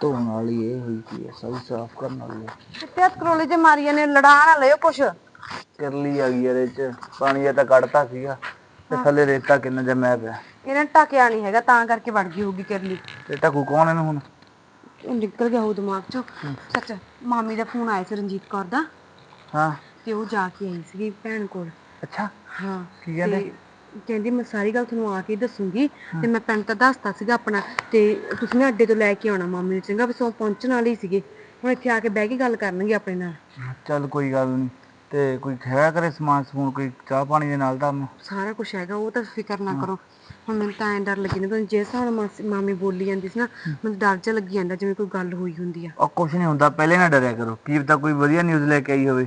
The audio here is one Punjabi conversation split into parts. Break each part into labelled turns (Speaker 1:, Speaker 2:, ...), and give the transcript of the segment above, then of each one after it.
Speaker 1: ਧੋਣ ਵਾਲੀ ਇਹ ਹੋਈ ਕੀ ਹੈ ਸਹੀ ਸਾਫ਼ ਕਰਨ ਵਾਲੀ ਹੈ
Speaker 2: ਕਰੋਲੇ ਜੇ ਮਾਰੀਆਂ ਨੇ ਲੜਾ ਨਾ ਲਿਓ ਕੁਛ।
Speaker 1: ਕਰਲੀ ਆ ਗਈ ਇਹਦੇ ਚ ਪਾਣੀ ਇਹ ਤਾਂ ਕੱਢਤਾ ਸੀਗਾ ਤੇ ਥੱਲੇ ਰੇਤਾ ਕਿੰਨਾ ਜਮਿਆ ਪਿਆ।
Speaker 2: ਇਹਨਾਂ ਟਕਿਆ ਨਹੀਂ ਹੈਗਾ ਤਾਂ ਕਰਕੇ ਵੜ ਗਈ ਹੋਊਗੀ ਕਰਲੀ।
Speaker 1: ਤੇ ਟਕੂ ਕੌਣ ਇਹਨੂੰ ਹੁਣ?
Speaker 2: ਉਹ ਨਿਕਲ ਗਿਆ ਉਹ ਦਿਮਾਗ ਚੋਂ। ਸੱਚ ਮਾਮੀ ਦਾ ਫੋਨ ਆਇਆ ਸੀ ਰਣਜੀਤ ਕੌਰ ਦਾ
Speaker 1: ਹਾਂ।
Speaker 2: ਤੇ ਉਹ ਜਾ ਕੇ ਆਈ ਸੀਗੀ ਭੈਣ ਕੋਲ।
Speaker 1: ਅੱਛਾ।
Speaker 2: ਹਾਂ
Speaker 1: ਕੀ ਕਹਿੰਦੇ?
Speaker 2: ਤੇ ਕਹਿੰਦੀ ਮੈਂ ਸਾਰੀ ਗੱਲ ਤੁਹਾਨੂੰ ਆ ਕੇ ਹੀ ਦੱਸੂਗੀ ਤੇ ਮੈਂ ਪਿੰਡ ਤਾਂ ਦੱਸਤਾ ਸੀਗਾ ਆਪਣਾ ਤੇ ਤੁਸੀਂ ਨਾ ਅੱਡੇ ਤੋਂ ਲੈ ਕੇ ਆਉਣਾ ਮਾਮੀ ਨੂੰ ਚੰਗਾ ਬਸ ਉਹ ਪਹੁੰਚਣ ਵਾਲੀ ਸੀਗੇ। ਹੁਣ ਇੱਥੇ ਆ ਕੇ ਬਹਿ ਕੇ ਗੱਲ ਕਰਨਗੇ ਆਪਣੇ ਨਾਲ।
Speaker 1: ਚੱਲ ਕੋਈ ਗੱਲ ਨਹੀਂ ਤੇ ਕੋਈ ਹੈਗਾ ਕਰੇ ਸਮਾਨ ਸਮੂਨ ਕੋਈ ਚਾਹ ਪਾਣੀ ਦੇ ਨਾਲ ਤੁਹਾਨੂੰ?
Speaker 2: ਸਾਰਾ ਕੁਝ ਹੈਗਾ ਉਹ ਤਾਂ ਫਿਕਰ ਨਾ ਕਰੋ। ਹੁਣ ਮੈਨੂੰ ਤਾਂ ਐਂ ਡਰ ਲੱਗੀ ਨਾ ਤੁਹਾਨੂੰ ਜੇ ਮਾਸੀ- ਮਾਮੀ ਬੋਲੀ ਜਾਂਦੀ ਸੀ ਨਾ ਮੈਨੂੰ ਡਰ ਜਿਹਾ ਲੱਗੀ ਜਾਂਦਾ ਜਿਵੇਂ ਕੋਈ ਗੱਲ ਹੋਈ ਹੁੰਦੀ ਆ।
Speaker 1: ਉਹ ਕੁਛ ਨਹੀਂ ਹੁੰਦਾ ਪਹਿਲੇ ਨਾ ਡਰਿਆ ਕਰੋ। ਕੀ ਪਤਾ ਕੋਈ ਵਧੀਆ ਨਿਊਜ਼ ਲੈ ਕੇ ਆਈ ਹੋਵੇ।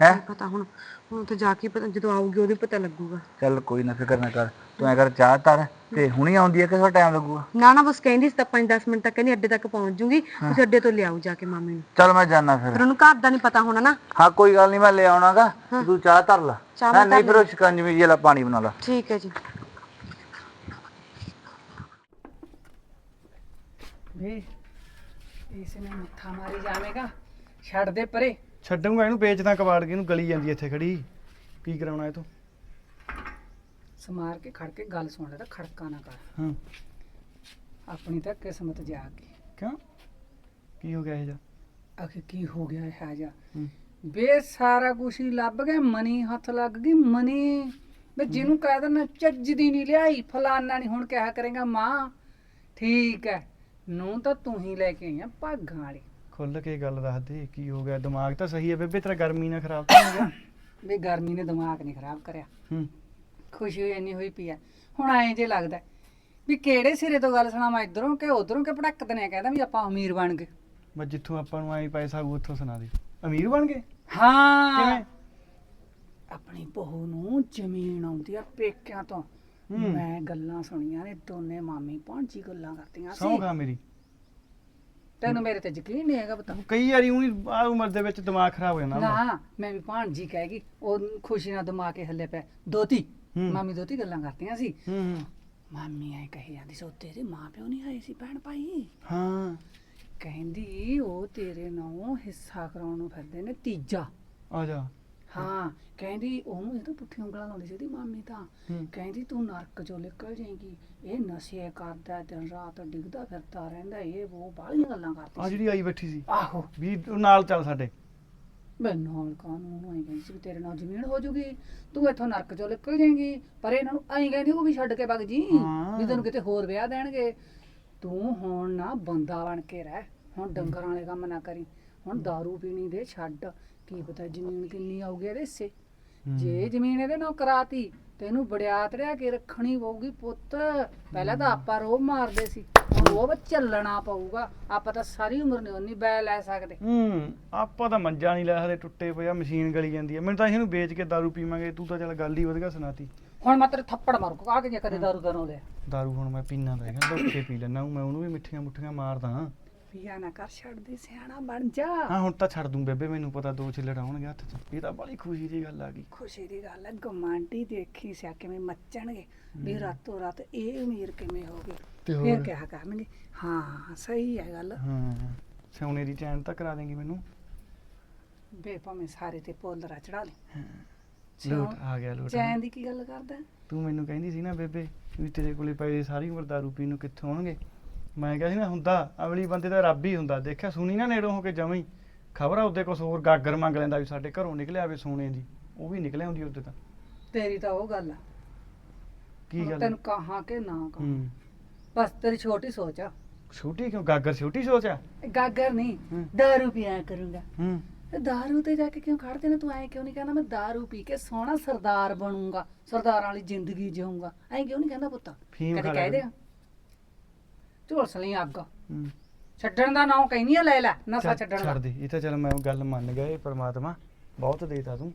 Speaker 1: ਹੈ?
Speaker 2: ਪਤਾ ਹੁਣ ਹੁਣ ਉੱਥੇ ਜਾ ਕੇ ਪਤਾ ਜਦੋਂ ਆਊਗੀ ਉਹਦੇ ਪਤਾ ਲੱਗੂਗਾ।
Speaker 1: ਚੱਲ ਕੋਈ ਨਾ ਫਿਕਰ ਨਾ ਕਰ। ਤੂੰ ਐ ਕਰ ਚਾਹ ਧਰ ਤੇ ਹੁਣੀ ਆਉਂਦੀ ਹੈ ਕਿ ਥੋੜਾ ਟਾਈਮ ਲੱਗੂਗਾ?
Speaker 2: ਨਾ ਨਾ ਬਸ ਕਹਿੰਦੀ ਸੀ ਤਾਂ 5-10 ਮਿੰਟ ਤੱਕ ਕਹਿੰਦੀ ਅੱਡੇ ਤੱਕ ਪਹੁੰਚ ਜੂਗੀ ਤੁਸੀਂ ਅੱਡੇ ਤੋਂ ਲਿਆਓ ਜਾ ਕੇ ਮਾਮੀ ਨੂੰ।
Speaker 1: ਚੱਲ ਮੈਂ ਜਾਣਾ ਫਿਰ।
Speaker 2: ਫਿਰ ਉਹਨੂੰ ਘਰ ਦਾ ਨਹੀਂ ਪਤਾ ਹੋਣਾ ਨਾ।
Speaker 1: ਹਾਂ ਕੋਈ ਗੱਲ ਨਹੀਂ ਮੈਂ ਲੈ ਆਉਣਾਗਾ। ਤੂੰ ਚਾਹ ਧਰ ਲਾ। ਹਾਂ ਨਹੀਂ ਫਿਰ ਉਹ ਸ਼ਿਕੰਜਵੀ ਜੀ ਵਾਲਾ ਪਾਣੀ ਬਣਾ ਲਾ।
Speaker 2: ਠੀਕ ਹੈ ਜੀ।
Speaker 3: ਵੀ ਇਸ ਨੇ ਮੱਥਾ ਮਾਰੀ ਜਾਵੇਗਾ ਛੱਡ ਦੇ ਪਰੇ।
Speaker 4: ਛੱਡੂਗਾ ਇਹਨੂੰ ਵੇਚਦਾ ਕਬਾੜ ਕੇ ਇਹਨੂੰ ਗਲੀ ਜਾਂਦੀ ਇੱਥੇ ਖੜੀ। ਕੀ ਕਰਾਉਣਾ ਇਹ ਤੋਂ?
Speaker 3: ਸਮਾਰ ਕੇ ਖੜ ਕੇ ਗੱਲ ਸੁਣ ਲੈ ਤਾਂ ਖੜਕਾ ਨਾ ਕਰ।
Speaker 4: ਹਾਂ।
Speaker 3: ਆਪਣੀ ਤਾਂ ਕਿਸਮਤ ਜਾਗ ਗਈ।
Speaker 4: ਕਿਉਂ? ਕੀ ਹੋ ਗਿਆ ਇਹ ਜਾ
Speaker 3: ਆਖੇ ਕੀ ਹੋ ਗਿਆ ਇਹ ਜਾ
Speaker 4: ਹੂੰ।
Speaker 3: ਬੇ ਸਾਰਾ ਕੁਛ ਹੀ ਲੱਭ ਗਿਆ ਮਨੀ ਹੱਥ ਲੱਗ ਗਈ ਮਨੀ। ਬੇ ਜਿਹਨੂੰ ਕਹਿ ਦੇਣਾ ਚੱਜ ਦੀ ਨਹੀਂ ਲਿਆਈ ਫਲਾਨਾ ਨਹੀਂ ਹੁਣ ਕਿਹਾ ਕਰੇਗਾ ਮਾਂ? ਠੀਕ ਹੈ ਨੂੰ ਤਾਂ ਤੂੰ ਹੀ ਲੈ ਕੇ ਆਈ ਆ ਭਾਗਾਂ ਵਾਲੀ।
Speaker 4: ਖੁੱਲ ਕੇ ਗੱਲ ਦੱਸ ਦੇ ਕੀ ਹੋ ਗਿਆ? ਦਿਮਾਗ ਤਾਂ ਸਹੀ ਹੈ ਬੇਬੇ ਤੇਰਾ ਗਰਮੀ ਨਾਲ ਖਰਾਬ ਤਾਂ ਹੋ ਗਿਆ?
Speaker 3: ਬੇ ਗਰਮੀ ਨੇ ਦਿਮਾਗ ਨਹੀਂ ਖਰਾਬ ਕਰਿਆ।
Speaker 4: ਹੂੰ।
Speaker 3: ਖੁਸ਼ੀ ਹੋਈ ਇੰਨੀ ਹੋਈ ਪਈ ਆ। ਹੁਣ ਐਂ ਜੇ ਲੱਗਦਾ ਵੀ ਕਿਹੜੇ ਸਿਰੇ ਤੋਂ ਗੱਲ ਸੁਣਾਵਾਂ ਇਧਰੋਂ ਕਿ ਉਧਰੋਂ ਕਿ ਭੜਕਦੇ ਨੇ ਕਹਿੰਦਾ ਵੀ ਆਪਾਂ ਅਮੀਰ ਬਣ ਗਏ।
Speaker 4: ਬਸ ਜਿੱਥੋਂ ਆਪਾਂ ਨੂੰ ਆਈ ਪੈਸਾ ਆਊ ਉੱਥੋਂ ਸੁਣਾ ਦੇ। ਅਮੀਰ ਬਣ ਗਏ?
Speaker 3: ਹਾਂ।
Speaker 4: ਕਿਵੇਂ?
Speaker 3: ਆਪਣੀ ਬਹੂ ਨੂੰ ਜ਼ਮੀਨ ਆਉਂਦੀ ਆ ਪੇਕਿਆਂ ਤੋਂ।
Speaker 4: ਹੂੰ।
Speaker 3: ਮੈਂ ਗੱਲਾਂ ਸੁਣੀਆਂ ਨੇ ਦੋਨੇ ਮਾਮੀ ਭਾਂਜੀ ਗੱਲਾਂ ਕਰਦੀਆਂ
Speaker 4: ਸੌਂ।
Speaker 3: ਸੀ
Speaker 4: ਖਾ ਮੇਰੀ।
Speaker 3: ਤੈਨੂੰ ਮੇਰੇ ਤੇ ਯਕੀਨ ਨਹੀਂ ਹੈਗਾ ਬਤਾ
Speaker 4: ਕਈ ਵਾਰੀ ਉਹੀ ਆ ਉਮਰ ਦੇ ਵਿੱਚ ਦਿਮਾਗ ਖਰਾਬ ਹੋ ਜਾਂਦਾ।
Speaker 3: ਨਾ ਮੈਂ ਵੀ ਭਾਂਜੀ ਕਹੇਗੀ ਉਹ ਖੁਸ਼ੀ ਨਾਲ ਦਿਮਾਗ ਕੇ ਹੱਲੇ ਪਿਆ। ਦੋਤੀ
Speaker 4: ਹੂੰ।
Speaker 3: ਮਾਮੀ ਦੋਤੀ ਗੱਲਾਂ ਕਰਦੀਆਂ ਸੀ।
Speaker 4: ਹੂੰ ਹੂੰ।
Speaker 3: ਮਾਮੀ ਐ ਕਹੀ ਜਾਂਦੀ ਸੀ ਉਹ ਤੇਰੇ ਮਾਂ ਪਿਓ ਨਹੀਂ ਆਏ ਸੀ ਭੈਣ ਭਾਈ?
Speaker 4: ਹਾਂ।
Speaker 3: ਕਹਿੰਦੀ ਉਹ ਤੇਰੇ ਨਾਲ ਹਿੱਸਾ ਕਰਾਉਣ ਨੂੰ ਫਿਰਦੇ ਨੇ ਤੀਜਾ।
Speaker 4: ਆ ਜਾ।
Speaker 3: ਹਾਂ। ਕਹਿੰਦੀ ਉਹਨੂੰ ਇਹ ਤਾਂ ਪੁੱਠੀਆਂ ਉਂਗਲਾਂ ਲਾਉਂਦੀ ਸੀ ਉਹਦੀ ਮਾਮੀ ਤਾਂ।
Speaker 4: ਹੂੰ।
Speaker 3: ਕਹਿੰਦੀ ਤੂੰ ਨਰਕ ਚੋਂ ਨਿਕਲ ਜਾਏਗੀ। ਇਹ ਨਸ਼ੇ ਕਰਦਾ ਦਿਨ ਰਾਤ ਡਿੱਗਦਾ ਫਿਰਦਾ ਰਹਿੰਦਾ ਇਹ ਉਹ ਬਾਹਲੀਆਂ ਗੱਲਾਂ
Speaker 4: ਆ
Speaker 3: ਕਰਦੀ ਸੀ।
Speaker 4: ਜਿਹੜੀ ਆਈ ਬੈਠੀ ਸੀ।
Speaker 3: ਆਹੋ।
Speaker 4: ਵੀ ਉਹ ਨਾਲ ਚੱਲ ਸਾਡੇ।
Speaker 3: ਮੈਂ ਨਾਲ ਕਾਨੂੰਨ ਨੂੰ ਆਈ ਕਹਿੰਦੀ ਸੀ ਵੀ ਤੇਰੇ ਨਾਲ ਜ਼ਮੀਨ ਹੋ ਜੂਗੀ। ਤੂੰ ਇੱਥੋਂ ਨਰਕ ਚੋਂ ਨਿਕਲ ਜਾਏਗੀ। ਪਰ ਇਹਨਾਂ ਨੂੰ ਆਈ ਕਹਿੰਦੀ ਉਹ ਵੀ ਛੱਡ ਕੇ ਵਗ ਜੀ।
Speaker 4: ਹਾਂ।
Speaker 3: ਵੀ ਤੈਨੂੰ ਕਿਤੇ ਹੋਰ ਵਿਆਹ ਦੇਣਗੇ। ਤੂੰ ਹੁਣ ਨਾ ਬੰਦਾ ਬਣ ਕੇ ਰਹਿ। ਹੁਣ ਡੰਗਰਾਂ ਵਾਲੇ ਕੰਮ ਨਾ ਕਰੀ। ਹੁਣ दारू ਪੀਣੀ ਦੇ ਛੱਡ। ਕੀ ਪਤਾ ਜ਼ਮੀਨ ਕਿੰਨੀ ਆਊਗੀ ਇਹਦੇ ਹਿੱਸੇ। ਜੇ ਜ਼ਮੀਨ ਇਹਦੇ ਨਾਲ ਕਰਾਤੀ ਤੈਨੂੰ ਬੜਿਆਤ ਰਿਆ ਕੇ ਰੱਖਣੀ ਪਊਗੀ ਪੁੱਤ। ਪਹਿਲਾਂ ਤਾਂ ਆਪਾਂ ਰੋਹ ਮਾਰਦੇ ਸੀ ਹੁਣ ਉਹ ਚੱਲਣਾ ਪਊਗਾ। ਆਪਾਂ ਤਾਂ ਸਾਰੀ ਉਮਰ ਨਹੀਂ ਉਨੀ ਬੈ ਲੈ ਸਕਦੇ।
Speaker 4: ਹੂੰ ਆਪਾਂ ਤਾਂ ਮੰਜਾ ਨਹੀਂ ਲੈ ਸਕਦੇ ਟੁੱਟੇ ਪਿਆ ਮਸ਼ੀਨ ਗਲੀ ਜਾਂਦੀ ਹੈ ਮੈਨੂੰ ਤਾਂ ਇਹਨੂੰ ਵੇਚ ਕੇ ਦਾਰੂ ਪੀਵਾਂਗੇ ਤੂੰ ਤਾਂ ਚੱਲ ਗੱਲ ਹੀ ਵਧੀਆ ਸੁਣਾਤੀ।
Speaker 3: ਹੁਣ ਮੈਂ ਤੇਰੇ ਥੱਪੜ ਮਾਰੂ ਕਾ ਕੇ ਜੇ ਕਦੇ ਦਾਰੂ ਦਾ ਲਿਆ।
Speaker 4: ਦਾਰੂ ਹੁਣ ਮੈਂ ਪੀਣਾ ਤਾਂ ਹੈਗਾ ਪੀ ਲੈਣਾ ਮੈਂ ਉਹਨੂੰ ਵੀ ਮਿੱਠੀਆਂ ਮੁੱਠੀਆਂ ਮਾਰਦਾ
Speaker 3: ਪੀਆ ਨਾ ਕਰ ਛੱਡ ਦੇ ਸਿਆਣਾ ਬਣ ਜਾ।
Speaker 4: ਹਾਂ ਹੁਣ ਤਾਂ ਛੱਡ ਦੂੰ ਬੇਬੇ ਮੈਨੂੰ ਪਤਾ ਦੋ ਛਿੱਲੜ ਆਉਣਗੇ ਹੱਥ 'ਚ। ਇਹ ਤਾਂ ਬੜੀ ਖੁਸ਼ੀ ਦੀ ਗੱਲ ਆ ਗਈ।
Speaker 3: ਖੁਸ਼ੀ ਦੀ ਗੱਲ ਹੈ ਗਮਾਂਡੀ ਦੇਖੀ ਸਿਆ ਕਿਵੇਂ ਮੱਚਣਗੇ ਵੀ ਰਾਤੋਂ ਰਾਤ ਇਹ ਅਮੀਰ ਕਿਵੇਂ ਹੋ ਗਏ।
Speaker 4: ਤੇ
Speaker 3: ਫਿਰ
Speaker 4: ਹੋਰ?
Speaker 3: ਕਿਹਾ ਕਰਨਗੇ? ਹਾਂ ਸਹੀ ਹੈ ਗੱਲ।
Speaker 4: ਹਾਂ ਸੋਨੇ ਦੀ ਚੈਨ ਤਾਂ ਕਰਾ ਦੇਂਗੀ ਮੈਨੂੰ।
Speaker 3: ਬੇ ਭਾਵੇਂ ਸਾਰੇ ਤੇ ਪੋਲਰਾ ਚੜਾ ਲੈ।
Speaker 4: ਲੋਟ ਆ ਗਿਆ ਲੋਟ
Speaker 3: ਚੈਨ ਦੀ ਕੀ ਗੱਲ ਕਰਦਾ?
Speaker 4: ਤੂੰ ਮੈਨੂੰ ਕਹਿੰਦੀ ਸੀ ਨਾ ਬੇਬੇ ਵੀ ਤੇਰੇ ਕੋਲੇ ਪਏ ਸਾਰੀ ਉਮਰ ਦਾਰੂ ਪੀਣ ਨੂੰ ਕਿੱਥੋਂ ਆਉਣਗੇ? ਮੈਂ ਕਿਹਾ ਸੀ ਨਾ ਹੁੰਦਾ ਅਗਲੀ ਬੰਦੇ ਦਾ ਰੱਬ ਹੀ ਹੁੰਦਾ। ਦੇਖਿਆ ਸੁਣੀ ਨਾ ਨੇੜੋਂ ਹੋ ਕੇ ਜਮਾਂ। ਹੀ ਖਬਰ ਆ ਉਹਦੇ ਕੁਛ ਹੋਰ ਗਾਗਰ ਮੰਗ ਲੈਂਦਾ ਵੀ ਸਾਡੇ ਘਰੋਂ ਨਿਕਲਿਆ ਵੇ ਸੋਨੇ ਦੀ। ਉਹ ਵੀ ਨਿਕਲਿਆ ਹੁੰਦੀ ਉਹਦੇ ਤਾਂ।
Speaker 3: ਤੇਰੀ ਤਾਂ ਉਹ ਗੱਲ ਆ।
Speaker 4: ਕੀ ਗੱਲ?
Speaker 3: ਤੈਨੂੰ ਕਹਾਂ ਕਿ ਨਾ ਕਹਾਂ।
Speaker 4: ਹੂੰ।
Speaker 3: ਬਸ ਤੇਰੀ ਛੋਟੀ ਸੋਚ ਆ।
Speaker 4: ਛੋਟੀ ਕਿਉਂ? ਗਾਗਰ ਛੋਟੀ ਸੋਚ ਆ?
Speaker 3: ਗਾਗਰ ਨਹੀਂ
Speaker 4: ਹੂੰ।
Speaker 3: ਦਾਰੂ ਪੀਆ ਕਰੂੰਗਾ।
Speaker 4: ਹੂੰ।
Speaker 3: ਤੇ ਦਾਰੂ ਤੇ ਜਾ ਕੇ ਕਿਉਂ ਖੜਦੇ ਨੇ? ਤੂੰ ਐ ਕਿਉਂ ਨਹੀਂ ਕਹਿੰਦਾ ਮੈਂ ਦਾਰੂ ਪੀ ਕੇ ਸੋਹਣਾ ਸਰਦਾਰ ਬਣੂੰਗਾ? ਸਰਦਾਰਾਂ ਵਾਲੀ ਜ਼ਿੰਦਗੀ ਜਿਊਂਗਾ। ਐ ਕਿਉਂ ਨਹੀਂ ਕਹਿੰਦਾ ਪੁੱਤ?
Speaker 4: ਫੀਮ
Speaker 3: ਕਦੇ
Speaker 4: ਖਾ
Speaker 3: ਕਹਿ ਦੇ ਝੋਲਸ ਲਈ ਅੱਗ।
Speaker 4: ਹੂੰ।
Speaker 3: ਛੱਡਣ ਦਾ ਨਾਮ ਕਹਿੰਦੀ ਆ ਲੈ ਲੈ ਨਸ਼ਾ ਛੱਡਣ ਦਾ।
Speaker 4: ਛੱਡ ਦੇ ਇਹ ਤਾਂ ਚੱਲ ਮੈਂ ਗੱਲ ਮੰਨ ਗਿਆ ਇਹ ਪ੍ਰਮਾਤਮਾ ਬਹੁਤ ਦੇਤਾ ਤੂੰ।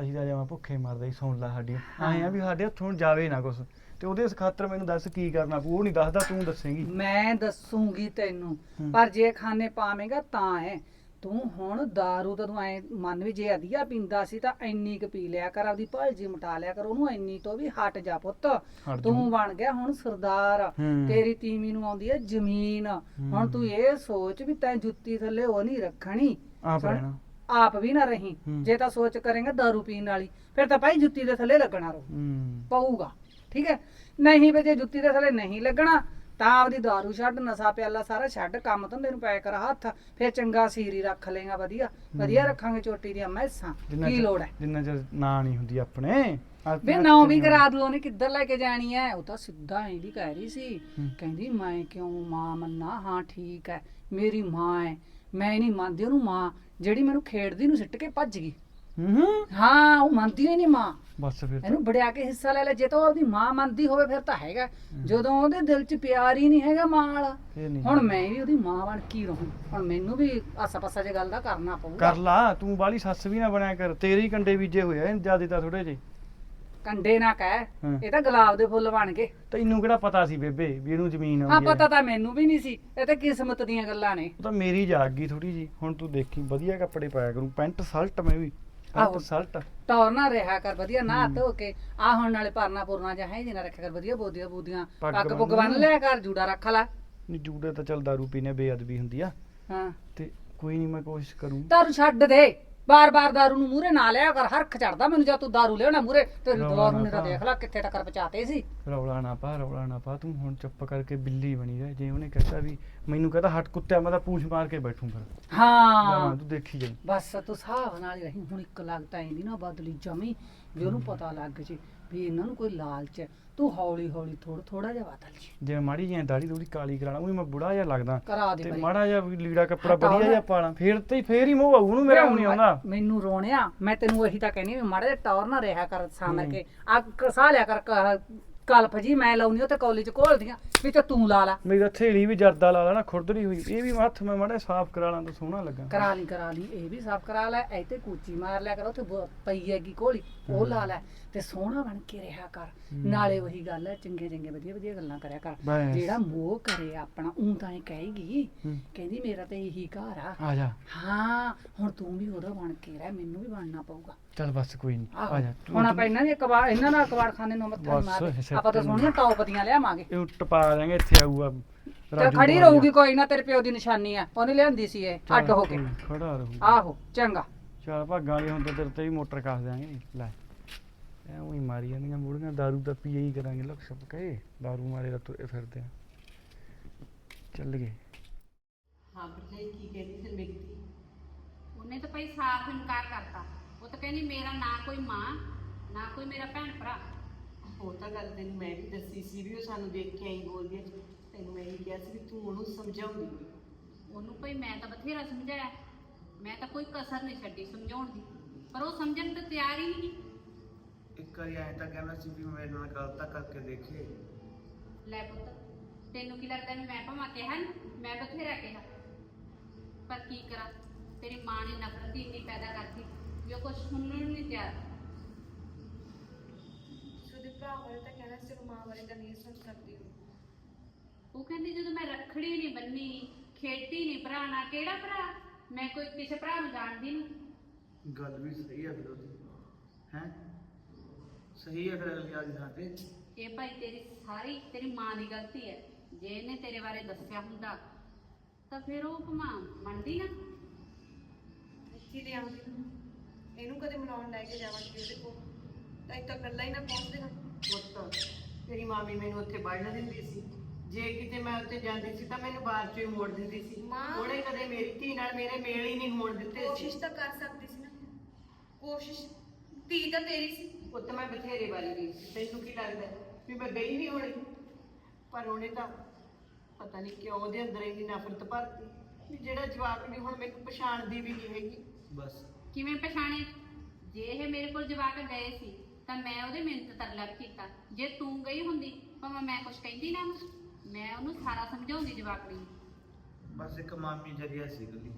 Speaker 4: ਅਸੀਂ ਤਾਂ ਜਮਾ ਭੁੱਖੇ ਮਰਦੇ ਸੀ, ਸੁਣ ਲਾ ਸਾਡੀ। ਆਏ ਆ ਵੀ ਸਾਡੇ ਹੱਥੋਂ ਜਾਵੇ ਨਾ ਕੁਛ। ਤੇ ਉਹਦੇ ਇਸ ਖਾਤਰ ਮੈਨੂੰ ਦੱਸ ਕੀ ਕਰਨਾ ਪਊ ਉਹ ਨਹੀਂ ਦੱਸਦਾ ਤੂੰ ਦੱਸੇਂਗੀ।
Speaker 3: ਮੈਂ ਦੱਸੂਗੀ ਤੈਨੂੰ।
Speaker 4: ਹੂੰ।
Speaker 3: ਪਰ ਜੇ ਖਾਣੇ ਪਾਵੇਂਗਾ ਤਾਂ ਹੈ ਤੂੰ ਹੁਣ दारू ਤਾਂ ਤੂੰ ਐ ਮਨ ਵੀ ਜੇ ਅਧੀਆ ਪੀਂਦਾ ਸੀ ਤਾਂ ਇੰਨੀ ਕੁ ਪੀ ਲਿਆ ਕਰ ਆਪਦੀ ਭਾਲਜੀ ਮਟਾ ਲਿਆ ਕਰ ਉਹਨੂੰ ਇੰਨੀ ਤੋਂ ਵੀ ਹਟ ਜਾ ਪੁੱਤ
Speaker 4: ਹਟ
Speaker 3: ਤੂੰ ਬਣ ਗਿਆ ਹੁਣ ਸਰਦਾਰ
Speaker 4: ਹੂੰ।
Speaker 3: ਤੇਰੀ ਤੀਵੀਂ ਨੂੰ ਆਉਂਦੀ ਹੈ ਜ਼ਮੀਨ ਹੁਣ ਤੂੰ ਇਹ ਸੋਚ ਵੀ ਤੈਂ ਜੁੱਤੀ ਥੱਲੇ ਉਹ ਨਹੀਂ ਰੱਖਣੀ
Speaker 4: ਆਪ
Speaker 3: ਸੁਣ,
Speaker 4: ਰਹਿਣਾ
Speaker 3: ਆਪ ਵੀ ਨਾ ਰਹੀਂ
Speaker 4: ਹੂੰ।
Speaker 3: ਜੇ ਤਾਂ ਸੋਚ ਕਰੇਂਗਾ दारू ਪੀਣ ਵਾਲੀ ਫਿਰ ਤਾਂ ਭਾਈ ਜੁੱਤੀ ਦੇ ਥੱਲੇ ਲੱਗਣਾ ਰਹੂ
Speaker 4: ਹੂੰ
Speaker 3: ਪਊਗਾ ਠੀਕ ਹੈ ਨਹੀਂ ਵੀ ਜੇ ਜੁੱਤੀ ਦੇ ਥੱਲੇ ਨਹੀਂ ਲੱਗਣਾ ਤਾਂ ਆਪਦੀ दारू ਛੱਡ ਨਸ਼ਾ ਪਿਆਲਾ ਸਾਰਾ ਛੱਡ ਕੰਮ ਧੰਦੇ ਨੂੰ ਪੈ ਕਰ ਹੱਥ। ਫਿਰ ਚੰਗਾ ਸੀਰੀ ਰੱਖ ਲੇਗਾ ਵਧੀਆ। ਵਧੀਆ ਰੱਖਾਂਗੇ ਚੋਟੀ ਦੀਆਂ ਮੈਸਾਂ।
Speaker 4: ਜਿੰਨਾ
Speaker 3: ਕੀ
Speaker 4: ਚਿਰ-
Speaker 3: ਲੋੜ ਹੈ?
Speaker 4: ਜਿੰਨਾ ਚਿਰ ਨਾਂ ਨਹੀਂ ਹੁੰਦੀ ਆਪਣੇ
Speaker 3: ਵੇ ਨਾਉ ਵੀ ਕਰਾ ਦੂ ਉਹਨੇ ਕਿੱਧਰ ਲੈ ਕੇ ਜਾਣੀ ਐ ਉਹ ਤਾਂ ਸਿੱਧਾ ਵੀ ਕਹਿ ਰਹੀ ਸੀ।
Speaker 4: ਹੂੰ।
Speaker 3: ਕਹਿੰਦੀ ਮੈਂ ਕਿਉਂ ਮਾਂ ਮੰਨਾ? ਹਾਂ ਠੀਕ ਹੈ ਮੇਰੀ ਮਾਂ ਹੈ। ਮੈਂ ਨਹੀਂ ਮੰਨਦੀ ਉਹਨੂੰ ਮਾਂ ਜਿਹੜੀ ਮੈਨੂੰ ਖੇਡਦੀ ਨੂੰ ਸਿੱਟ ਕੇ ਭੱਜ ਗਈ।
Speaker 4: ਹੂੰ।
Speaker 3: ਹਾਂ ਉਹ ਮੰਨਦੀ ਹੀ ਨਹੀਂ ਮਾਂ।
Speaker 4: ਬਸ ਫਿਰ ਤਾਂ-
Speaker 3: ਇਹਨੂੰ ਬੜਿਆ ਕੇ ਹਿੱਸਾ ਲੈ ਲੈ ਜੇ ਤਾਂ ਉਹ ਆਪਦੀ ਮਾਂ ਮੰਨਦੀ ਹੋਵੇ ਫਿਰ ਤਾਂ ਹੈਗਾ। ਜਦੋਂ ਉਹਦੇ ਦਿਲ 'ਚ ਪਿਆਰ ਹੀ ਨਹੀਂ ਹੈਗਾ ਮਾਂ ਵਾਲਾ।
Speaker 4: ਫਿਰ ਨਹੀਂ
Speaker 3: ਹੁਣ ਮੈਂ ਵੀ ਉਹਦੀ ਮਾਂ ਬਣ ਕੀ ਰਹੂੰ। ਹੁਣ ਮੈਨੂੰ ਵੀ ਆਸਾ ਪਾਸਾ ਜੇ ਗੱਲ ਦਾ ਕਰਨਾ ਪਊਗਾ।
Speaker 4: ਕਰ ਲਾ ਤੂੰ ਬਾਲੀ ਸੱਸ ਵੀ ਨਾ ਬਣਿਆ ਕਰ। ਤੇਰੇ ਹੀ ਕੰਡੇ ਬੀਜੇ ਹੋਏ ਆ ਜਿਆਦੇ ਤਾਂ ਥੋੜੇ ਜਿਹੇ।
Speaker 3: ਕੰਡੇ ਨਾ ਕਹਿ।
Speaker 4: ਹਾਂ।
Speaker 3: ਇਹ ਤਾਂ ਗੁਲਾਬ ਦੇ ਫੁੱਲ ਬਣ ਗਏ।
Speaker 4: ਤੈਨੂੰ ਕਿਹੜਾ ਪਤਾ ਸੀ ਬੇਬੇ ਵੀ ਇਹਨੂੰ ਜ਼ਮੀਨ
Speaker 3: ਹਾਂ
Speaker 4: ਆਉਂਦੀ ਹੈ
Speaker 3: ਪਤਾ ਤਾਂ ਮੈਨੂੰ ਵੀ ਨਹੀਂ ਸੀ। ਇਹ ਤਾਂ ਕਿਸਮਤ ਦੀਆਂ ਗੱਲਾਂ ਨੇ।
Speaker 4: ਉਹ ਤਾਂ ਮੇਰੀ ਜਾਗ ਗਈ ਥੋੜੀ ਜੀ ਹੁਣ ਤੂੰ ਦੇਖੀ ਵਧੀਆ ਕੱਪੜੇ ਪਾਇਆ ਕਰੂੰ। ਪੈਂਟ ਸ਼ਰਟ ਮੈਂ ਵੀ
Speaker 3: ਆਹੋ।
Speaker 4: ਸ਼ਰਟ
Speaker 3: ਟੌਰ ਨਾ ਰਿਹਾ ਕਰ ਵਧੀਆ ਨਾ ਧੋ ਕੇ। ਆ ਹੁਣ ਨਾਲੇ ਪਰਨਾ ਪੁਰਨਾ ਜਾਂ ਹੈ ਜਿਨਾ ਰੱਖਿਆ ਕਰ ਵਧੀਆ ਬੋਦੀਆਂ ਬੂਦੀਆਂ।
Speaker 4: ਪੱਗ
Speaker 3: ਪੱਗ ਪੁੱਗ
Speaker 4: ਬੰਨ੍ਹ
Speaker 3: ਬੰਨ ਲਿਆ ਕਰ ਜੂੜਾ ਰੱਖ ਲੈ।
Speaker 4: ਨਹੀਂ ਜੂੜੇ ਤਾਂ ਚੱਲ ਦਾਰੂ ਪੀਨੇ ਬੇਅਦਬੀ ਹੁੰਦੀ ਆ।
Speaker 3: ਹਾਂ।
Speaker 4: ਤੇ ਕੋਈ ਨਹੀਂ ਮੈਂ ਕੋਸ਼ਿਸ਼ ਕਰੂੰ।
Speaker 3: ਦਾਰੂ ਛੱਡ ਦੇ। ਬਾਰ ਬਾਰ ਦਾਰੂ ਨੂੰ ਮੂਰੇ ਨਾ ਲਿਆ ਕਰ ਹਰਖ ਚੜਦਾ ਮੈਨੂੰ ਜਦ ਤੂੰ ਦਾਰੂ ਲਿਆਉਣਾ ਮੂਰੇ ਤੇਰੀ
Speaker 4: ਰੌਲਾ
Speaker 3: ਦਾਰੂ
Speaker 4: ਨਾ
Speaker 3: ਤਾਂ
Speaker 4: ਪਾ।
Speaker 3: ਦੇਖ ਲੈ ਕਿੱਥੇ ਟੱਕਰ ਪਚਾਤੇ ਸੀ।
Speaker 4: ਰੌਲਾ ਨਾ ਪਾ ਰੌਲਾ ਨਾ ਪਾ ਤੂੰ ਹੁਣ ਚੁੱਪ ਕਰਕੇ ਬਿੱਲੀ ਬਣੀ ਰਹਿ। ਜੇ ਉਹਨੇ ਕਹਿਤਾ ਵੀ ਮੈਨੂੰ ਕਹਤਾ ਹਟ ਕੁੱਤਿਆ ਮੈਂ ਤਾਂ ਪੂਛ ਮਾਰ ਕੇ ਬੈਠੂ ਫਿਰ।
Speaker 3: ਹਾਂ।
Speaker 4: ਤੂੰ ਦੇਖੀ ਜਾਈ।
Speaker 3: ਬਸ ਤੂੰ ਹਿਸਾਬ ਨਾਲ ਹੀ ਰਹੀ ਹੁਣ ਇੱਕ ਲੱਗਦਾ ਇੰਦੀ ਨਾ ਬਦਲੀ ਜਮੀ ਵੀ ਉਹਨੂੰ ਪਤਾ ਲੱਗ ਜੇ। ਵੀ ਇਹਨਾਂ ਨੂੰ ਕੋਈ ਲਾਲਚ ਹੈ। ਤੂੰ ਹੌਲੀ ਹੌਲੀ ਥੋੜਾ ਥੋੜਾ ਜਿਹਾ ਬਦਲ ਜੀ
Speaker 4: ਜੇ ਮਾੜੀ ਜਿਹੀ ਦਾੜੀ ਦੂੜੀ ਕਾਲੀ ਕਰਾਣਾ ਉਹ ਮੈਂ ਬੁੜਾ ਜਿਹਾ ਲੱਗਦਾ।
Speaker 3: ਕਰਾ ਦੇ
Speaker 4: ਤੇ
Speaker 3: ਬਈ
Speaker 4: ਮਾੜਾ ਜਿਹਾ ਵੀ ਲੀੜਾ ਕੱਪੜਾ
Speaker 3: ਹਟਾਓ
Speaker 4: ਵਧੀਆ
Speaker 3: ਨਾ।
Speaker 4: ਜਿਹਾ ਪਾਲਾਂ। ਫੇਰ ਤੇ ਫੇਰ ਹੀ ਮੋਹ ਆਊ ਉਹਨੂੰ ਮੇਰਾ ਨਹੀਂ ਆਉਂਦਾ।
Speaker 3: ਮੈਨੂੰ ਰੋਣਿਆ। ਮੈਂ ਤੈਨੂੰ ਇਹੀ ਤਾਂ ਕਹਿੰਦੀ ਵੀ ਮਾੜੇ ਜਿਹਾ ਟੌਰ ਨਾ ਰਿਹਾ ਕਰ
Speaker 4: ਹੂੰ।
Speaker 3: ਕੇ। ਆ ਕਸਾ ਲਿਆ ਕਰ ਕ- ਕਲਫ ਜੀ ਮੈਂ ਲਾਉਣੀ ਉਹ ਤੇ ਕਾਲਜ ਘੋਲਦੀਆਂ ਵਿੱਚ ਤੂੰ ਲਾ ਲਾ।
Speaker 4: ਮੇਰੀ ਤਾਂ ਥੇਲੀ ਵੀ ਜਰਦਾ ਲਾ ਲੈਣਾ ਖੁਰਦਰੀ ਹੋਈ। ਇਹ ਵੀ ਹੱਥ ਮੈਂ ਮਾੜਾ ਸਾਫ਼ ਕਰਾ ਲਾਂ ਤਾਂ ਸੋਹਣਾ ਲੱਗਾ।
Speaker 3: ਕਰਾ ਲਈ ਕਰਾ ਲਈ ਇਹ ਵੀ ਸਾਫ਼ ਕਰਾ ਲੈ ਐ ਤੇ ਕੂਚੀ ਮਾਰ ਲਿਆ ਕਰ ਉੱਥੇ ਬ- ਪਈ ਹੈਗੀ ਕੋਲੀ ਉਹ ਲਾ ਲੈ ਤੇ ਸੋਹਣਾ ਬਣ ਕੇ ਰਿਹਾ ਕਰ। ਨਾਲੇ ਉਹੀ ਗੱਲ ਹੈ ਚੰਗੇ ਚੰਗੇ ਵਧੀਆ ਵਧੀਆ ਗੱਲਾਂ ਕਰਿਆ ਕਰ।
Speaker 4: ਬਸ।
Speaker 3: ਜਿਹੜਾ ਮੋਹ ਕਰੇ ਆਪਣਾ ਉਂ ਤਾਂ ਇਹ ਕਹੇਗੀ
Speaker 4: ਹੂੰ।
Speaker 3: ਕਹਿੰਦੀ ਮੇਰਾ ਤੇ ਇਹੀ ਘਰ ਆ।
Speaker 4: ਆ ਜਾ।
Speaker 3: ਹਾਂ ਹੁਣ ਤੂੰ ਵੀ ਉਹਦਾ ਬਣ ਕੇ ਰਹਿ ਮੈਨੂੰ ਵੀ ਬਣਨਾ ਪਊਗਾ।
Speaker 4: ਚੱਲ ਬਸ ਕੋਈ ਨਹੀਂ
Speaker 3: ਆਹੋ।
Speaker 4: ਆ ਜਾ
Speaker 3: ਹੁਣ ਆਪਾਂ ਇਹਨਾਂ ਦੇ ਕਬਾੜ ਇਹਨਾਂ ਨਾਲ ਕਬਾੜਖਾਨੇ ਨੂੰ ਮੱਥਾ
Speaker 4: ਬਸ,
Speaker 3: ਮਾਰ ਆਪਾਂ ਤਾਂ
Speaker 4: ਤੇ
Speaker 3: ਸੋਹਣੀਆਂ ਟੌਪ ਦੀਆਂ ਲਿਆਵਾਂਗੇ।
Speaker 4: ਇਹ ਟਪਾ ਦਾਂਗੇ ਇੱਥੇ ਆਊਗਾ
Speaker 3: ਤੇ
Speaker 4: ਰਾਜੂ
Speaker 3: ਖੜੀ ਰਹੂਗੀ ਕੋਈ ਨਾ ਤੇਰੇ ਪਿਓ ਦੀ ਨਿਸ਼ਾਨੀ ਆ ਉਹਨੇ ਲਿਆਂਦੀ ਸੀ ਇਹ
Speaker 4: ਚੱਲ
Speaker 3: ਅੱਡ ਹੋ ਕੇ।
Speaker 4: ਕੋਈ ਖੜਾ ਰਹੂ।
Speaker 3: ਆਹੋ ਚੰਗਾ।
Speaker 4: ਚੱਲ ਭਾਗਾਂ ਵਾਲੇ ਤਾਂ ਤੇਰੇ ਤੇ ਵੀ ਮੋਟਰ ਕਾਸ ਦਿਆਂਗੇ ਲੈ। ਐ ਉਹੀ ਮਾਰੀ ਜਾਂਦੀਆਂ ਬੁੜੀਆਂ ਦਾਰੂ ਤਾਂ ਪੀਏ ਹੀ ਕਰਾਂਗੇ ਲੁਕ ਛਪ ਕੇ ਦਾਰੂ ਮਾਰੇ ਤਾਂ ਤੁਰੇ ਫਿਰਦੇ ਆ। ਚੱਲ ਗਏ।
Speaker 5: ਹਾਂ ਭਰਜਾਈ ਕੀ ਕਹਿੰਦੀ ਮੇਰੀ ਧੀ?
Speaker 6: ਉਹਨੇ ਤਾਂ ਭਾਈ ਸਾਫ਼ ਇਨਕਾਰ ਕਰਤਾ। ਉਹ ਤਾਂ ਕਹਿੰਦੀ ਮੇਰਾ ਨਾ ਕੋਈ ਮਾਂ ਨਾ ਕੋਈ ਮੇਰਾ ਭੈਣ ਭਰਾ।
Speaker 5: ਉਹ ਤਾਂ ਗੱਲ ਤੈਨੂੰ ਮੈਂ ਵੀ ਦੱਸੀ ਸੀ ਵੀ ਉਹ ਸਾਨੂੰ ਦੇਖ ਕੇ ਆਈ ਬੋਲਦੀ ਹੈ ਤੈਨੂੰ ਮੈਂ ਇਹ ਕਿਹਾ ਸੀ ਵੀ ਤੂੰ ਉਹਨੂੰ ਸਮਝਾਉਂਦੀ
Speaker 6: ਉਹਨੂੰ ਭਾਈ ਮੈਂ ਤਾਂ ਬਥੇਰਾ ਸਮਝਾਇਆ ਮੈਂ ਤਾਂ ਕੋਈ ਕਸਰ ਨਹੀਂ ਛੱਡੀ ਸਮਝਾਉਣ ਦੀ ਪਰ ਉਹ ਸਮਝਣ ਤੇ ਤਿਆਰ ਹੀ ਨਹੀਂ
Speaker 1: ਇੱਕ ਵਾਰੀ ਐਂ ਤਾਂ ਕਹਿਣਾ ਸੀ ਵੀ ਮੇਰੇ ਨਾਲ ਗੱਲ ਤਾਂ ਕਰਕੇ ਦੇਖੇ।
Speaker 6: ਲੈ ਪੁੱਤ ਤੈਨੂੰ ਕੀ ਲੱਗਦਾ ਵੀ ਮੈਂ ਭਾਵੇਂ ਕਿਹਾ ਨੀ? ਮੈਂ ਬਥੇਰਾ ਕਿਹਾ। ਪਰ ਕੀ ਕਰਾਂ? ਤੇਰੀ ਮਾਂ ਨੇ ਨਫ਼ਰਤ ਹੀ ਇੰਨੀ ਪੈਦਾ ਕਰਤੀ। ਉਹ ਕੁਝ ਸੁਣਨ ਨੂੰ ਨਹੀਂ ਤਿਆਰ
Speaker 2: ਸੁਦੇ ਭਰਾ ਵਾਲੇ ਤਾਂ ਕਹਿਣਾ ਸੀ ਮਾਂ ਵਾਲੇ ਤਾਂ ਨਹੀਂ ਸੁਣ ਸਕਦੀ
Speaker 6: ਉਹ ਕਹਿੰਦੀ ਜਦੋਂ ਮੈਂ ਰੱਖੜੀ ਨਹੀਂ ਬੰਨੀ ਖੇਤੀ ਨਹੀਂ ਭਰਾ ਨਾਲ ਕਿਹੜਾ ਭਰਾ ਮੈਂ ਕੋਈ ਕਿਸੇ ਭਰਾ ਨੂੰ ਜਾਣਦੀ ਨਹੀਂ
Speaker 1: ਗੱਲ ਵੀ ਸਹੀ ਹੈ ਫਿਰ ਉਹਦੀ ਹੈ? ਸਹੀ ਹੈ ਫਿਰ ਅਗਲੀ ਵਾਲੀ ਥਾਂ ਤੇ
Speaker 6: ਇਹ ਭਾਈ ਤੇਰੀ ਸਾਰੀ ਤੇਰੀ ਮਾਂ ਦੀ ਗਲਤੀ ਹੈ। ਜੇ ਇਹਨੇ ਤੇਰੇ ਬਾਰੇ ਦੱਸਿਆ ਹੁੰਦਾ ਤਾਂ ਫਿਰ ਉਹ ਭਮਾ ਮੰਨਦੀ ਨਾ।
Speaker 2: ਇੱਥੇ ਲੈ ਆਉਂਦੀ ਨੂੰ। ਇਹਨੂੰ ਕਦੇ ਮਨਾਉਣ ਲੈ ਕੇ ਜਾਵਾਂਗੇ ਉਹਦੇ ਕੋਲ। ਤਾਂ ਇੱਕ ਤਾਂ ਗੱਲਾਂ ਹੀ ਨਾ ਪਹੁੰਚਦੇ ਨਾ
Speaker 5: ਪੁੱਤ ਤੇਰੀ ਮਾਮੀ ਮੈਨੂੰ ਉੱਥੇ ਵੜਨ ਦਿੰਦੀ ਸੀ। ਜੇ ਕਿਤੇ ਮੈਂ ਉੱਥੇ ਜਾਂਦੀ ਸੀ ਤਾਂ ਮੈਨੂੰ ਬਾਹਰ ਚੋਂ ਹੀ ਮੋੜ ਦਿੰਦੀ ਸੀ।
Speaker 2: ਮਾਂ।
Speaker 5: ਉਹਨੇ ਕਦੇ ਮੇਰੀ ਧੀ ਨਾਲ ਮੇਰੇ ਮੇਲ ਹੀ ਨਹੀਂ ਹੋਣ ਦਿੱਤੇ ਸੀ।
Speaker 2: ਕੋਸ਼ਿਸ਼ ਤਾਂ ਕਰ ਸਕਦੀ ਸੀ ਨਾ। ਕੋਸ਼ਿਸ਼ ਧੀ ਤਾਂ ਤੇਰੀ ਸੀ।
Speaker 5: ਪੁੱਤ ਮੈਂ ਬਥੇਰੇ ਵਾਰੀ ਗਈ ਸੀ। ਤੈਨੂੰ ਕੀ ਲੱਗਦਾ ਵੀ ਮੈਂ ਗਈ ਨਹੀਂ ਹੋਣੀ? ਪਰ ਉਹਨੇ ਤਾਂ ਪਤਾ ਨਹੀਂ ਕਿਉਂ ਉਹਦੇ ਅੰਦਰ ਇੰਨੀ ਨਫ਼ਰਤ ਭਰਤੀ। ਵੀ ਜਿਹੜਾ ਜਵਾਕ ਨਹੀਂ ਹੁਣ ਮੈਨੂੰ ਪਛਾਣਦੀ ਵੀ ਨਹੀਂ ਹੈਗੀ।
Speaker 1: ਬਸ।
Speaker 6: ਕਿਵੇਂ ਪਛਾਣੇ ਜੇ ਇਹ ਮੇਰੇ ਕੋਲ ਜਵਾਕ ਗਏ ਸੀ ਤਾਂ ਮੈਂ ਉਹਦੇ ਮਿਹਨਤ ਤਰਲਾ ਵੀ ਕੀਤਾ। ਜੇ ਤੂੰ ਗਈ ਹੁੰਦੀ ਭਾਵੇਂ ਮੈਂ ਕੁਝ ਕਹਿੰਦੀ ਨਾ ਉਹਨੂੰ, ਮੈਂ ਉਹਨੂੰ ਸਾਰਾ ਸਮਝਾਉਂਦੀ ਜਵਾਕੜੀ ਨੂੰ।
Speaker 1: ਬਸ ਇੱਕ ਮਾਮੀ ਜਰੀਆ ਸੀ ਗਲੀ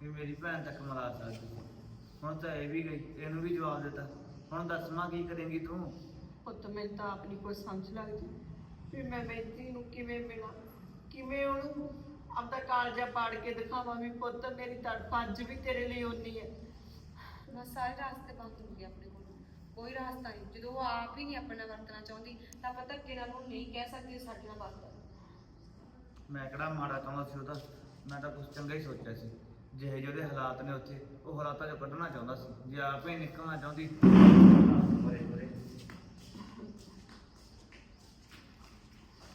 Speaker 1: ਵੀ ਮੇਰੀ ਭੈਣ ਤੱਕ ਮਿਲਾ ਸਕਦੀ ਸੀ। ਹੁਣ ਤਾਂ ਇਹ ਵੀ ਗਈ ਇਹਨੂੰ ਵੀ ਜਵਾਬ ਦਿੱਤਾ। ਹੁਣ ਦੱਸ ਮਾਂ ਕੀ ਕਰੇਂਗੀ ਤੂੰ?
Speaker 5: ਪੁੱਤ ਮੈਨੂੰ ਤਾਂ ਆਪਣੀ ਕੋਈ ਸਮਝ ਲੱਗਦੀ। ਵੀ ਮੈਂ ਧੀ ਨੂੰ ਕਿਵੇਂ ਮਿਲਾਂ ਕਿਵੇਂ ਉਹਨੂੰ ਆਪਦਾ ਕਾਲਜਾ ਪਾੜ ਕੇ ਦਿਖਾਵਾਂ ਵੀ ਪੁੱਤ ਮੇਰੀ ਤੜਫ ਅੱਜ ਵੀ ਤੇਰੇ ਲਈ ਓਨੀ ਹੈ।
Speaker 2: ਬਸ ਸਾਰੇ ਰਾਸਤੇ ਬੰਦ ਹੋ ਗਏ ਆਪਣੇ ਕੋਲ। ਕੋਈ ਰਾਸਤਾ ਨਹੀਂ। ਜਦੋਂ ਉਹ ਆਪ ਹੀ ਨਹੀਂ ਆਪਣੇ ਵਰਤਣਾ ਚਾਹੁੰਦੀ ਤਾਂ ਆਪਾਂ ਧੱਕੇ ਨਾਲ ਉਹਨੂੰ ਨਹੀਂ ਕਹਿ ਸਕਦੇ ਸਾਡੇ ਨਾਲ ਵਰਤ।
Speaker 1: ਮੈਂ ਕਿਹੜਾ ਮਾੜਾ ਚਾਹੁੰਦਾ ਸੀ ਉਹਦਾ? ਮੈਂ ਤਾਂ ਕੁਝ ਚੰਗਾ ਹੀ ਸੋਚਿਆ ਸੀ। ਜਿਹੇ ਜਿਹੇ ਹਾਲਾਤ ਨੇ ਉੱਥੇ ਉਹ ਹਾਲਾਤਾਂ ਚੋਂ ਕੱਢਣਾ ਚਾਹੁੰਦਾ ਸੀ। ਜੇ ਆਪੇ ਨਿਕਲਣਾ ਚਾਹੁੰਦੀ ਬਰੇ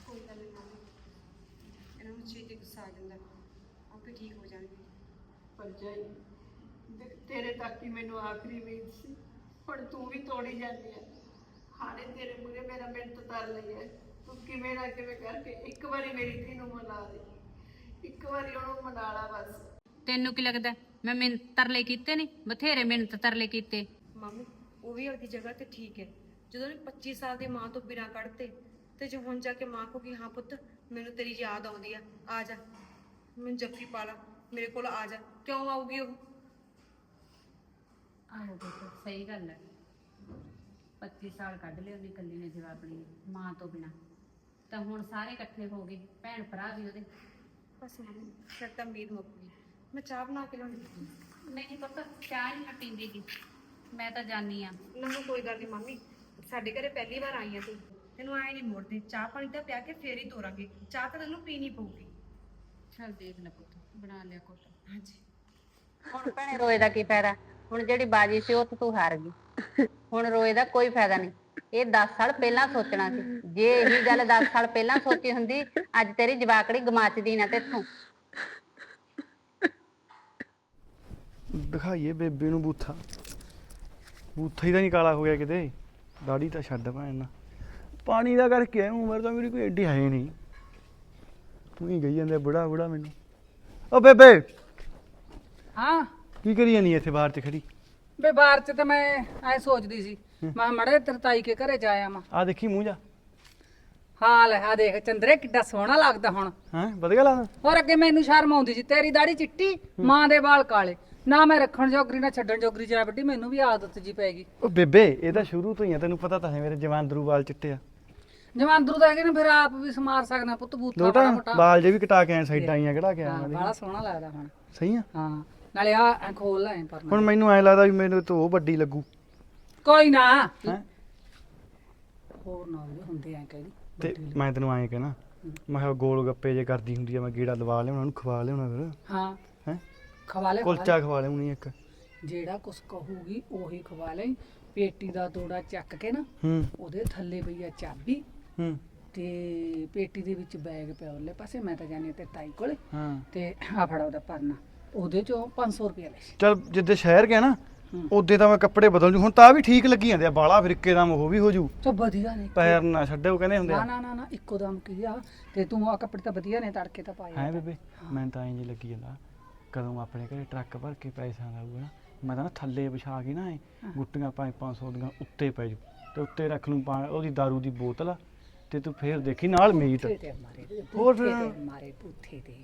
Speaker 2: ਕੋਈ ਗੱਲ ਨਹੀਂ ਮੰਮੀ ਇਹਨਾਂ ਨੂੰ ਛੇਤੀ ਗੁੱਸਾ ਆ ਜਾਂਦਾ। ਆਪੇ ਠੀਕ ਹੋ ਜਾਣਗੇ।
Speaker 5: ਭਰਜਾਈ ਦੇਖ, ਤੇਰੇ ਤੱਕ ਹੀ ਮੈਨੂੰ ਆਖਰੀ ਉਮੀਦ ਸੀ ਹੁਣ ਤੂੰ ਵੀ ਤੋੜੀ ਜਾਂਦੀ ਹੈ। ਹਾਲੇ ਤੇਰੇ ਮੂਰੇ ਮੇਰਾ ਮਿੰਟ ਤਰ ਲਈ ਹੈ। ਤੂੰ ਕਿਵੇਂ ਨਾ ਕਿਵੇਂ ਕਰਕੇ ਇੱਕ ਵਾਰੀ ਮੇਰੀ ਧੀ ਨੂੰ ਮਨਾ ਦੇ ਇੱਕ ਵਾਰੀ ਉਹਨੂੰ ਮਨਾ ਲਾ ਬਸ।
Speaker 6: ਤੈਨੂੰ ਕੀ ਲੱਗਦਾ? ਮੈਂ ਮਿਹਨਤ ਤਰਲੇ ਕੀਤੇ ਨਹੀਂ ਬਥੇਰੇ ਮਿਹਨਤ ਤਰਲੇ ਕੀਤੇ।
Speaker 2: ਮੰਮੀ ਉਹ ਵੀ ਆਪਦੀ ਜਗ੍ਹਾ ਤੇ ਠੀਕ ਹੈ। ਜਦੋਂ ਉਹਨੇ 25 ਸਾਲ ਦੀ ਮਾਂ ਤੋਂ ਬਿਨਾਂ ਕੱਢਤੇ ਤੇ ਜੇ ਹੁਣ ਜਾ ਕੇ ਮਾਂ ਕੋ ਕਿ ਹਾਂ ਪੁੱਤ ਮੈਨੂੰ ਤੇਰੀ ਯਾਦ ਆਉਂਦੀ ਆ। ਆ ਜਾ। ਮੈਨੂੰ ਜੱਫੀ ਪਾ ਲਾ। ਮੇਰੇ ਕੋਲ ਆ ਜਾ। ਕਿਉਂ ਆਊਗੀ ਉਹ?
Speaker 6: ਆਹੋ ਪੁੱਤ ਸਹੀ ਗੱਲ ਹੈ 25 ਸਾਲ ਕੱਢ ਲਏ ਉਹਨੇ ਇਕੱਲੀ ਨੇ ਜਵਾਬੜੀ ਮਾਂ ਤੋਂ ਬਿਨਾ। ਤਾਂ ਹੁਣ ਸਾਰੇ ਇਕੱਠੇ ਹੋ ਗਏ ਭੈਣ ਭਰਾ ਵੀ ਉਹਦੇ।
Speaker 2: ਬਸ ਮੰਮੀ ਫਿਰ ਤਾਂ ਉਮੀਦ ਮੁੱਕ ਗਈ। ਮੈਂ ਚਾਹ ਬਣਾ ਕੇ ਲਿਆਉਣੀ
Speaker 6: ਨਹੀਂ ਪੁੱਤ ਚਾਹ ਨਹੀਂ ਮੈਂ ਪੀਂਦੀ ਗੀ ਮੈਂ ਤਾਂ ਜਾਣੀ ਆ।
Speaker 2: ਨਾ ਨਾ ਕੋਈ ਗੱਲ ਨਹੀਂ ਮੰਮੀ। ਸਾਡੇ ਘਰੇ ਪਹਿਲੀ ਵਾਰ ਆਈ ਆ ਤੂੰ। ਤੈਨੂੰ ਆਏ ਨਹੀਂ ਮੋੜਦੇ ਚਾਹ ਪਾਣੀ ਤਾਂ ਪਿਆ ਕੇ ਫੇਰ ਹੀ ਤੋਰਾਂਗੇ ਚਾਹ ਤਾਂ ਤੈਨੂੰ ਪੀਣੀ ਪਊਗੀ।
Speaker 6: ਚੱਲ ਦੇਖ ਲੈ ਪੁੱਤ ਬਣਾ ਲਿਆ ਕੁਛ
Speaker 2: ਹਾਂਜੀ।
Speaker 7: ਹੁਣ ਭੈਣੇ ਰੋਏ ਦਾ ਕੀ ਫਾਇਦਾ? ਹੁਣ ਜਿਹੜੀ ਬਾਜੀ ਸੀ ਉਹ ਤਾਂ ਤੂੰ ਹਾਰ ਗਈ। ਹੁਣ ਰੋਏ ਦਾ ਕੋਈ ਫਾਇਦਾ ਨਹੀਂ। ਇਹ 10 ਸਾਲ ਪਹਿਲਾਂ ਸੋਚਣਾ ਸੀ। ਜੇ ਇਹੀ ਗੱਲ 10 ਸਾਲ ਪਹਿਲਾਂ ਸੋਚੀ ਹੁੰਦੀ ਅੱਜ ਤੇਰੀ ਜਵਾਕੜੀ ਗਮਾਚਦੀ ਨਾ ਤੇਥੋਂ।
Speaker 4: ਦਿਖਾਈਏ ਬੇਬੇ ਨੂੰ ਬੂਥਾ। ਬੂਥਾ ਹੀ ਤਾਂ ਨਹੀਂ ਕਾਲਾ ਹੋ ਗਿਆ ਕਿਤੇ। ਦਾੜੀ ਤਾਂ ਛੱਡ ਭੈਣ ਨਾ ਪਾਣੀ ਦਾ ਕਰਕੇ ਆਇਆ ਉਮਰ ਤਾਂ ਮੇਰੀ ਕੋਈ ਐਡੀ ਹੈ ਨਹੀਂ। ਤੂੰ ਹੀ ਗਈ ਜਾਂਦੇ ਬੁੜਾ ਬੁੜਾ ਮੈਨੂੰ। ਓ ਬੇਬੇ!
Speaker 3: ਹਾਂ।
Speaker 4: ਕੀ ਕਰੀ ਜਾਨੀ ਇੱਥੇ ਬਾਹਰ ਚ ਖੜੀ?
Speaker 3: ਬੇ ਬਾਹਰ ਚ ਤਾਂ ਮੈਂ ਐ ਸੋਚਦੀ ਸੀ ਮੈਂ ਮੜੇ ਤੇਰੇ ਤਾਈ ਕੇ ਘਰੇ ਜਾ ਆਵਾਂ।
Speaker 4: ਆ ਦੇਖੀ ਮੂੰਹ ਜਾ।
Speaker 3: ਹਾਂ ਲੈ ਆ ਦੇਖ ਚੰਦਰੇ ਕਿੱਡਾ ਸੋਹਣਾ ਲੱਗਦਾ ਹੁਣ।
Speaker 4: ਹਾਂ ਵਧੀਆ ਲੱਗਦਾ?
Speaker 3: ਹੋਰ ਅੱਗੇ ਮੈਨੂੰ ਸ਼ਰਮ ਆਉਂਦੀ ਸੀ ਤੇਰੀ ਦਾੜੀ ਚਿੱਟੀ ਮਾਂ ਦੇ ਵਾਲ ਕਾਲੇ। ਨਾ ਮੈਂ ਰੱਖਣ ਜੋਗਰੀ ਨਾ ਛੱਡਣ ਜੋਗਰੀ ਜਾ ਵੱਡੀ ਮੈਨੂੰ ਵੀ ਆਦਤ ਜੀ ਪੈ ਗਈ।
Speaker 4: ਓ ਬੇਬੇ ਇਹ ਤਾਂ ਸ਼ੁਰੂ ਤੋਂ ਹੀ ਆ ਤੈਨੂੰ ਪਤਾ ਤਾਂ ਹੈ ਮੇਰੇ ਜਵਾਨ ਦਰੂ ਵਾਲ ਚਿੱਟੇ ਆ।
Speaker 3: ਜਵਾਂਦਰੂ ਦਾ ਹੈਗੇ ਨੇ ਫਿਰ ਆਪ ਵੀ ਸਮਾਰ ਸਕਦਾ ਪੁੱਤ ਬੂਥਾ
Speaker 4: ਲੋਟਾ ਵਾਲ ਜੇ ਵੀ ਕਟਾ ਕੇ ਆਏ ਸਾਈਡਾਂ ਆਈਆਂ ਕਿਹੜਾ ਕੇ ਆਇਆ
Speaker 3: ਬੜਾ ਸੋਹਣਾ ਲੱਗਦਾ ਹੁਣ।
Speaker 4: ਸਹੀ ਆ?
Speaker 3: ਹਾਂ ਨਾਲੇ ਆ ਖੋਲ ਲੈ ਪਰ
Speaker 4: ਹੁਣ ਮੈਨੂੰ ਐ ਲੱਗਦਾ ਵੀ ਮੈਨੂੰ ਤੋਂ ਉਹ ਵੱਡੀ ਲੱਗੂ।
Speaker 3: ਕੋਈ ਨਾ। ਹੋਰ ਨਾ ਹੁੰਦੇ ਐ ਕਹਿੰਦੀ
Speaker 4: ਤੇ ਮੈਂ ਤੈਨੂੰ ਐਂ ਕਹਿਣਾ ਮੈਂ ਕਿਹਾ ਗੋਲ ਗੱਪੇ ਜੇ ਕਰਦੀ ਹੁੰਦੀ ਆ ਮੈਂ ਗੇੜਾ ਲਵਾ ਲਿਆਉਣਾ ਉਹਨੂੰ ਖਵਾ ਲਿਆਉਣਾ ਫਿਰ।
Speaker 3: ਹਾਂ।
Speaker 4: ਹੈ?
Speaker 3: ਖਵਾ।
Speaker 4: ਕੁਲਚਾ ਖਵਾ ਲਿਆਉਣੀ ਇੱਕ।
Speaker 3: ਜਿਹੜਾ ਕੁਛ ਕਹੂਗੀ ਉਹੀ ਖਵਾ ਪੇਟੀ ਦਾ ਤੋੜਾ ਚੱਕ ਕੇ ਨਾ
Speaker 4: ਹੂੰ।
Speaker 3: ਉਹਦੇ ਥੱਲੇ ਪਈ ਆ ਚਾਬੀ।
Speaker 4: ਹੂੰ।
Speaker 3: ਤੇ ਪੇਟੀ ਦੇ ਵਿੱਚ ਬੈਗ ਪਿਆ ਉਹਲੇ ਪਾਸੇ ਮੈਂ ਤਾਂ ਜਾਣੀ ਤੇ ਤਾਈ ਕੋਲੇ।
Speaker 4: ਹਾਂ।
Speaker 3: ਤੇ ਆ ਫੜਾ ਉਹਦਾ ਪਰਨਾ। ਉਹਦੇ ਚੋਂ 500 ਰੁਪਏ ਲੈ ਸੀ।
Speaker 4: ਚਲ ਜਿੱਦੇ ਸ਼ਹਿਰ ਗਿਆ ਨਾ
Speaker 3: ਹੂੰ।
Speaker 4: ਉਹਦੇ ਤਾਂ ਮੈਂ ਕੱਪੜੇ ਬਦਲ ਜੂ। ਹੁਣ ਤਾਂ ਵੀ ਠੀਕ ਲੱਗੀ ਜਾਂਦੇ ਆ ਬਾਲਾ ਫਿਰ ਇੱਕੇ ਦਮ ਉਹ ਵੀ ਹੋ ਜੂ।
Speaker 3: ਚੋ ਵਧੀਆ ਨੇ।
Speaker 4: ਪੈਰ ਨਾ ਛੱਡੇ ਕਹਿੰਦੇ ਹੁੰਦੇ
Speaker 3: ਨਾ
Speaker 4: ਆ।
Speaker 3: ਨਾ ਨਾ ਨਾ ਇੱਕੋ ਦਮ ਕੀ ਆ। ਤੇ ਤੂੰ ਆ ਕੱਪੜੇ ਤਾਂ ਵਧੀਆ ਨੇ ਤੜਕੇ ਤਾਂ ਪਾਏ
Speaker 4: ਹੈ ਬੇਬੇ ਮੈਂ ਤਾਂ ਐਂ ਜੀ ਲੱਗੀ ਜਾਂਦਾ। ਕਦੋਂ ਆਪਣੇ ਘਰੇ ਟਰੱਕ ਭਰ ਕੇ ਪੈਸਾ ਆਊਗਾ ਨਾ। ਮੈਂ ਤਾਂ ਨਾ ਥੱਲੇ ਵਿਛਾ ਕੇ ਨਾ ਐਂ ਗੁੱਟੀਆਂ ਪੰਜ 500 ਦੀਆਂ ਉੱਤੇ ਪੈ ਜੂ। ਤੇ ਉੱਤੇ ਰੱਖ ਲੂੰ ਪਾ ਉਹਦੀ दारू ਦੀ ਬੋਤਲ ਤੇ ਤੂੰ ਫੇਰ ਦੇਖੀ ਨਾਲ ਮੀਟ?
Speaker 3: ਮਾਰੇ
Speaker 4: ਹੋਰ ਫਿਰ?
Speaker 3: ਮਾਰੇ ਬੂਥੇ ਤੇ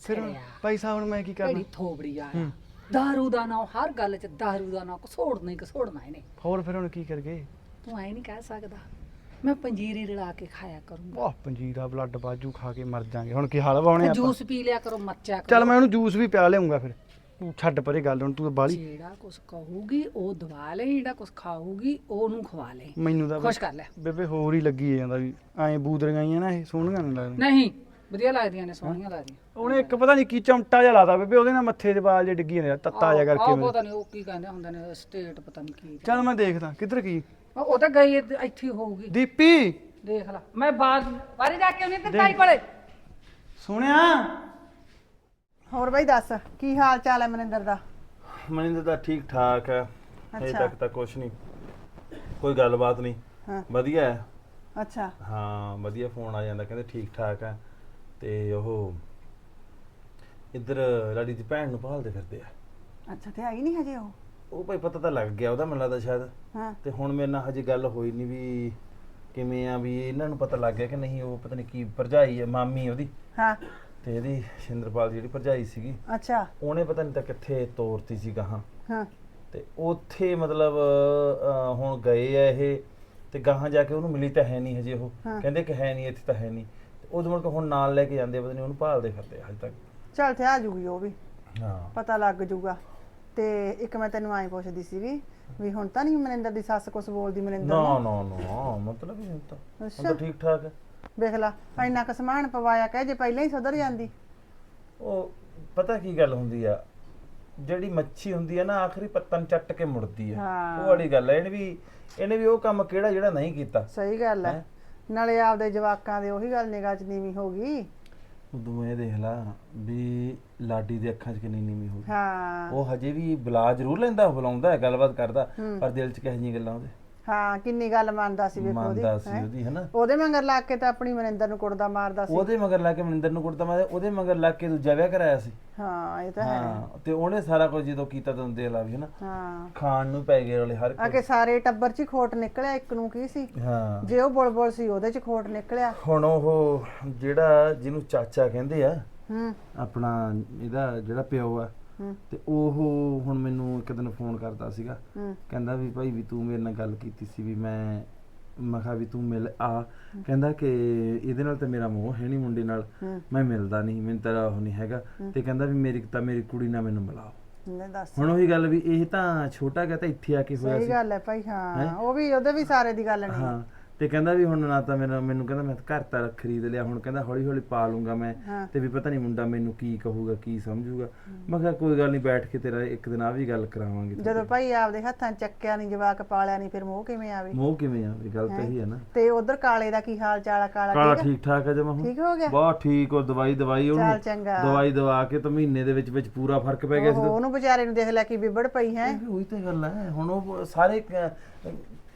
Speaker 4: ਫਿਰ ਹੁਣ ਪੈਸਾ ਹੁਣ ਮੈਂ ਕੀ ਕਰਨਾ?
Speaker 3: ਕਿਹੜੀ ਥੋਬੜੀ ਆ।
Speaker 4: ਹੂੰ।
Speaker 3: ਦਾਰੂ ਦਾ ਨਾਂ ਹਰ ਗੱਲ 'ਚ ਦਾਰੂ ਦਾ ਨਾਂ ਘਸੋੜਨਾ ਹੀ ਘਸੋੜਨਾ ਇਹਨੇ।
Speaker 4: ਹੋਰ ਫਿਰ ਹੁਣ ਕੀ ਕਰਗੇ
Speaker 3: ਤੂੰ ਐ ਨਹੀਂ ਕਹਿ ਸਕਦਾ। ਮੈਂ ਪੰਜੀਰੀ ਰਲਾ ਕੇ ਖਾਇਆ ਕਰੂੰਗਾ।
Speaker 4: ਵਾਹ ਪੰਜੀਰਾ ਬਲੱਡ ਬਾਜੂ ਖਾ ਕੇ ਮਰ ਜਾਾਂਗੇ। ਹੁਣ ਕੀ ਹਾਲ ਬਾਉਣੇ ਆਪਾਂ?
Speaker 3: ਜੂਸ ਪੀ ਲਿਆ ਕਰੋ ਮੱਚਿਆ ਕਰੋ।
Speaker 4: ਚੱਲ ਮੈਂ ਉਹਨੂੰ ਜੂਸ ਵੀ ਪਿਆ ਲਿਆਉਂਗਾ ਫਿਰ। ਤੂੰ ਛੱਡ ਪਰੇ ਗੱਲ ਹੁਣ ਤੂੰ ਤਾਂ ਬਾਲੀ
Speaker 3: ਜਿਹੜਾ ਕੁਛ ਕਹੂਗੀ ਉਹ ਦਵਾ ਲੈ ਜਿਹੜਾ ਕੁਛ ਖਾਊਗੀ ਉਹਨੂੰ ਖਵਾ ਲੈ।
Speaker 4: ਮੈਨੂੰ ਤਾਂ
Speaker 3: ਖੁਸ਼ ਕਰ ਲੈ।
Speaker 4: ਬੇਬੇ ਹੋਰ ਹੀ ਲੱਗੀ ਜਾਂਦਾ ਵੀ ਐਂ ਬੂਦਰੀਆਂ ਆਈਆਂ ਨਾ ਇਹ ਸੋਹਣੀਆਂ ਨਹੀਂ ਲੱਗਦੀਆਂ।
Speaker 3: ਨਹੀਂ ਵਧੀਆ ਲੱਗਦੀਆਂ ਨੇ ਸੋਹਣੀਆਂ ਲੱਗਦੀਆਂ।
Speaker 4: ਉਹਨੇ ਇੱਕ ਪਤਾ ਨਹੀਂ ਕੀ ਚਮਟਾ ਜਿਹਾ ਲਾਦਾ ਬੇਬੇ ਉਹਦੇ ਨਾਲ ਮੱਥੇ ਦੇ ਵਾਲ ਜੇ ਡਿੱਗੀ ਜਾਂਦੇ ਆ ਤੱਤਾ ਜਿਹਾ ਕਰਕੇ ਮੇਰੇ।
Speaker 3: ਪਤਾ ਨਹੀਂ ਉਹ ਕੀ ਕਹਿੰਦੇ ਹੁੰਦੇ ਨੇ ਸਟੇਟ ਪਤਾ ਨਹੀਂ ਕੀ।
Speaker 4: ਚੱਲ ਮੈਂ ਦੇਖਦਾ ਕਿੱਧਰ ਕੀ
Speaker 3: ਉਹ ਉਹ ਤਾਂ ਗਈ ਇੱਥੇ ਇੱਥੇ ਹੀ ਹੋਊਗੀ।
Speaker 4: ਦੀਪੀ!
Speaker 3: ਦੇਖ ਲੈ ਮੈਂ ਬਾਹਰ ਬਾਹਰ ਜਾ ਕੇ ਆਉਣੀ ਤੇ ਤਾਈ ਕੋਲੇ।
Speaker 4: ਸੁਣਿਆ
Speaker 8: ਹੋਰ ਬਈ ਦੱਸ ਕੀ ਹਾਲ ਚਾਲ ਹੈ ਮਨਿੰਦਰ ਦਾ?
Speaker 9: ਮਨਿੰਦਰ ਤਾਂ ਠੀਕ ਠਾਕ ਹੈ। ਅਜੇ
Speaker 8: ਅੱਛਾ।
Speaker 9: ਤੱਕ ਤਾਂ ਕੁਛ ਨਹੀਂ। ਕੋਈ ਗੱਲਬਾਤ ਨਹੀਂ।
Speaker 8: ਹਾਂ।
Speaker 9: ਵਧੀਆ ਹੈ।
Speaker 8: ਅੱਛਾ।
Speaker 9: ਹਾਂ ਵਧੀਆ ਫੋਨ ਆ ਜਾਂਦਾ ਕਹਿੰਦੇ ਠੀਕ ਠਾਕ ਹੈ। ਤੇ ਉਹ ਇੱਧਰ ਲਾਡੀ ਦੀ ਭੈਣ ਨੂੰ ਭਾਲਦੇ ਫਿਰਦੇ ਆ।
Speaker 8: ਅੱਛਾ ਤੇ ਆਈ ਨਹੀਂ ਹਜੇ ਉਹ?
Speaker 9: ਉਹ ਭਾਈ ਪਤਾ ਤਾਂ ਲੱਗ ਗਿਆ ਉਹਦਾ ਮੈਨੂੰ ਲੱਗਦਾ ਸ਼ਾਇਦ।
Speaker 8: ਹਾਂ।
Speaker 9: ਤੇ ਹੁਣ ਮੇਰੇ ਨਾਲ ਹਜੇ ਗੱਲ ਹੋਈ ਨਹੀਂ ਵੀ ਕਿਵੇਂ ਆ ਵੀ ਇਹਨਾਂ ਨੂੰ ਪਤਾ ਲੱਗ ਗਿਆ ਕਿ ਨਹੀਂ ਉਹ ਪਤਾ ਨਹੀਂ ਕੀ ਭਰਜਾਈ ਹੈ ਮਾਮੀ ਉਹਦੀ।
Speaker 8: ਹਾਂ।
Speaker 9: ਤੇ ਇਹਦੀ ਸ਼ਿੰਦਰਪਾਲ ਦੀ ਜਿਹੜੀ ਭਰਜਾਈ ਸੀਗੀ
Speaker 8: ਅੱਛਾ।
Speaker 9: ਉਹਨੇ ਪਤਾ ਨਹੀਂ ਤਾਂ ਕਿੱਥੇ ਤੋਰਤੀ ਸੀ ਗਾਹਾਂ।
Speaker 8: ਹਾਂ।
Speaker 9: ਤੇ ਉੱਥੇ ਮਤਲਬ ਅਹ, ਹੁਣ ਗਏ ਆ ਇਹ ਤੇ ਗਾਹਾਂ ਜਾ ਕੇ ਉਹਨੂੰ ਮਿਲੀ ਤਾਂ ਹੈ ਨਹੀਂ ਹਜੇ ਉਹ।
Speaker 8: ਹਾਂ।
Speaker 9: ਕਹਿੰਦੇ ਕਿ ਹੈ ਨਹੀਂ ਇੱਥੇ ਤਾਂ ਹੈ ਨਹੀਂ ਤੇ ਉਦੋਂ ਮੁੜ ਕੇ ਹੁਣ ਨਾਲ ਲੈ ਕੇ ਜਾਂਦੇ ਆ, ਪਤਾ ਨਹੀਂ ਉਹਨੂੰ ਭਾਲਦੇ ਫਿਰਦੇ ਆ ਹਜੇ ਤੱਕ।
Speaker 8: ਚੱਲ ਤੇ ਆ ਜੂਗੀ ਉਹ ਵੀ।
Speaker 9: ਹਾਂ।
Speaker 8: ਪਤਾ ਲੱਗ ਜੂਗਾ। ਤੇ ਇੱਕ ਮੈਂ ਤੈਨੂੰ ਐਂ ਪੁੱਛਦੀ ਸੀਗੀ ਵੀ ਹੁਣ ਤਾਂ ਨਹੀਂ ਮਨਿੰਦਰ ਦੀ ਸੱਸ ਕੁਛ ਬੋਲਦੀ ਮਨਿੰਦਰ
Speaker 9: ਨਾ
Speaker 8: ਨੂੰ?
Speaker 9: ਨਾ ਨਾ ਮਤਲਬ ਹੀ ਹੁਣ ਤਾਂ। ਹੁਣ
Speaker 8: ਅੱਛਾ
Speaker 9: ਤਾਂ ਠੀਕ ਠਾਕ ਹੈ।
Speaker 8: ਵੇਖ ਲਾ ਇੰਨਾ ਕੁ ਸਮਾਨ ਪਵਾਇਆ ਕਹਿ ਜੇ ਪਹਿਲਾਂ ਹੀ ਸੁਧਰ ਜਾਂਦੀ।
Speaker 9: ਉਹ ਪਤਾ ਕੀ ਗੱਲ ਹੁੰਦੀ ਆ? ਜਿਹੜੀ ਮੱਛੀ ਹੁੰਦੀ ਆ ਨਾ ਆਖਰੀ ਪੱਤਨ ਚੱਟ ਕੇ ਮੁੜਦੀ ਆ।
Speaker 8: ਹਾਂ।
Speaker 9: ਉਹ ਵਾਲੀ ਗੱਲ ਇਹਨੇ ਵੀ ਇਹਨੇ ਵੀ ਉਹ ਕੰਮ ਕਿਹੜਾ ਜਿਹੜਾ ਨਹੀਂ ਕੀਤਾ।
Speaker 8: ਸਹੀ ਗੱਲ ਹੈ? ਨਾਲੇ ਆਪਦੇ ਜਵਾਕਾਂ ਦੇ ਉਹੀ ਗੱਲ ਨਿਗਾਹ ਚ ਨੀਵੀਂ ਹੋ ਗਈ।
Speaker 9: ਉਦੋਂ ਇਹ ਦੇਖ ਲਾ ਵੀ ਲਾਡੀ ਦੇ ਅੱਖਾਂ 'ਚ ਕਿੰਨੀ ਨੀਵੀਂ ਹੋ ਗਈ।
Speaker 8: ਹਾਂ।
Speaker 9: ਉਹ ਹਜੇ ਵੀ ਬੁਲਾ ਜ਼ਰੂਰ ਲੈਂਦਾ ਬੁਲਾਉਂਦਾ ਹੈ ਗੱਲਬਾਤ ਕਰਦਾ ਪਰ ਦਿਲ 'ਚ ਕਿਹੋ ਜਿਹੀਆਂ ਗੱਲਾਂ ਉਹਦੇ।
Speaker 8: ਹਾਂ ਕਿੰਨੀ ਗੱਲ ਮੰਨਦਾ ਸੀ ਵੇਖੋ ਉਹਦੀ
Speaker 9: ਮੰਨਦਾ ਸੀ
Speaker 8: ਹੈਂ।
Speaker 9: ਉਹਦੀ ਹਨਾ?
Speaker 8: ਉਹਦੇ ਮਗਰ ਲੱਗ ਕੇ ਤਾਂ ਆਪਣੀ ਮਨਿੰਦਰ ਨੂੰ ਕੁੜਦਾ ਮਾਰਦਾ ਸੀ।
Speaker 9: ਉਹਦੇ ਮਗਰ ਲਾ ਕੇ ਮਨਿੰਦਰ ਨੂੰ ਕੁੱਟਦਾ ਮੈਂ ਉਹਦੇ ਮਗਰ ਲਾ ਕੇ ਦੂਜਾ ਵਿਆਹ ਕਰਾਇਆ ਸੀ।
Speaker 8: ਹਾਂ ਇਹ ਤਾਂ ਹੈ।
Speaker 9: ਹਾਂ ਤੇ ਉਹਨੇ ਸਾਰਾ ਕੁਝ ਜਦੋਂ ਕੀਤਾ ਤਾਂ ਦੇ ਲਾ ਵੀ ਹਨਾ?
Speaker 8: ਹਾਂ।
Speaker 9: ਖਾਣ ਨੂੰ ਪੈ ਗਏ ਵਾਲੇ ਹਰ
Speaker 8: ਆ ਕੇ ਸਾਰੇ ਟੱਬਰ ਚ ਹੀ ਖੋਟ ਨਿਕਲਿਆ ਇੱਕ ਨੂੰ ਕੀ ਸੀ?
Speaker 9: ਹਾਂ।
Speaker 8: ਜੇ ਉਹ ਬੁਲਬੁਲ ਸੀ ਉਹਦੇ ਚ ਖੋਟ ਨਿਕਲਿਆ।
Speaker 9: ਹੁਣ ਉਹ ਜਿਹੜਾ ਜਿਹਨੂੰ ਚਾਚਾ ਕਹਿੰਦੇ ਆ
Speaker 8: ਹੂੰ।
Speaker 9: ਆਪਣਾ ਇਹਦਾ ਜਿਹੜਾ ਪਿਓ ਆ। ਤੇ ਉਹ ਹੁਣ ਮੈਨੂੰ ਇੱਕ ਦਿਨ ਫੋਨ ਕਰਦਾ ਸੀਗਾ ਕਹਿੰਦਾ ਵੀ ਭਾਈ ਵੀ ਤੂੰ ਮੇਰੇ ਨਾਲ ਗੱਲ ਕੀਤੀ ਸੀ ਵੀ ਮੈਂ ਮੈਂ ਕਿਹਾ ਵੀ ਤੂੰ ਮਿਲ ਆ। ਕਹਿੰਦਾ ਕਿ ਇਹਦੇ ਨਾਲ ਤਾਂ ਮੇਰਾ ਮੋਹ ਹੈ ਨਹੀਂ ਮੁੰਡੇ ਨਾਲ। ਮੈਂ ਮਿਲਦਾ ਨਹੀਂ ਮੈਨੂੰ ਤੇਰਾ ਉਹ ਨਹੀਂ ਹੈਗਾ। ਤੇ ਕਹਿੰਦਾ ਵੀ ਮੇਰੀ ਤਾਂ ਮੇਰੀ ਕੁੜੀ ਨਾਲ ਮੈਨੂੰ ਮਿਲਾਓ। ਹੁਣ ਉਹੀ ਗੱਲ ਵੀ ਇਹ ਤਾਂ ਛੋਟਾ ਗਿਆ ਤਾਂ ਇੱਥੇ ਆ ਕੇ ਹੋਇਆ
Speaker 8: ਸਹੀ
Speaker 9: ਸੀ।
Speaker 8: ਗੱਲ ਹੈ ਭਾਈ ਹਾਂ। ਉਹ ਵੀ ਉਹਦੇ ਵੀ ਸਾਰੇ ਦੀ ਗੱਲ ਨਹੀਂ
Speaker 9: ਹਾਂ। ਤੇ ਕਹਿੰਦਾ ਵੀ ਹੁਣ ਨਾ ਤਾਂ ਮੇਰਾ ਮੈਨੂੰ ਕਹਿੰਦਾ ਮੈਂ ਘਰ ਤਾਂ ਖਰੀਦ ਲਿਆ ਹੁਣ ਕਹਿੰਦਾ ਹੌਲੀ ਹੌਲੀ ਪਾ ਲੂੰਗਾ ਮੈਂ।
Speaker 8: ਹਾਂ।
Speaker 9: ਤੇ ਵੀ ਪਤਾ ਨਹੀਂ ਮੁੰਡਾ ਮੈਨੂੰ ਕੀ ਕਹੂਗਾ ਕੀ ਸਮਝੂਗਾ। ਮੈਂ ਕਿਹਾ ਕੋਈ ਗੱਲ ਨਹੀਂ ਬੈਠ ਕੇ ਤੇਰਾ ਇੱਕ ਦਿਨ ਆ ਵੀ ਗੱਲ ਕਰਾਵਾਂਗੇ
Speaker 8: ਜਦੋਂ ਭਾਈ ਆਪਦੇ ਹੱਥਾਂ ਚੱਕਿਆ ਨਹੀਂ ਜਵਾਕ ਪਾਲਿਆ ਨਹੀਂ ਫਿਰ ਮੋਹ ਕਿਵੇਂ ਆਵੇ?
Speaker 9: ਮੋਹ ਕਿਵੇਂ ਆ ਵੀ ਗੱਲ ਤਾਂ ਇਹੀ ਹੈ ਨਾ।
Speaker 8: ਤੇ ਉਧਰ ਕਾਲੇ ਦਾ ਕੀ ਹਾਲ ਚਾਲ ਆ? ਕਾਲਾ
Speaker 9: ਕਾਲਾ
Speaker 8: ਠੀਕ
Speaker 9: ਠੀਕ ਹੈ ਜਮਾ? ਹੁਣ।
Speaker 8: ਠੀਕ ਹੋ ਗਿਆ?
Speaker 9: ਬਹੁਤ ਠੀਕ ਉਹ ਦਵਾਈ ਦਵਾਈ ਉਹਨੂੰ
Speaker 8: ਚੱਲ ਚੰਗਾ।
Speaker 9: ਦਵਾਈ ਦਵਾ ਕੇ ਤਾਂ ਮਹੀਨੇ ਦੇ ਵਿੱਚ ਵਿੱਚ ਪੂਰਾ ਫ਼ਰਕ ਪੈ ਗਿਆ ਸੀ।
Speaker 8: ਉਹ- ਉਹਨੂੰ ਵਿਚਾਰੇ ਨੂੰ ਦੇਖ ਲੈ ਕੀ ਵਿਬੜ ਪਈ ਹੈ।
Speaker 9: ਉਹੀ ਤਾਂ ਗੱਲ ਹੈ ਹੁਣ ਉਹ ਸਾਰੇ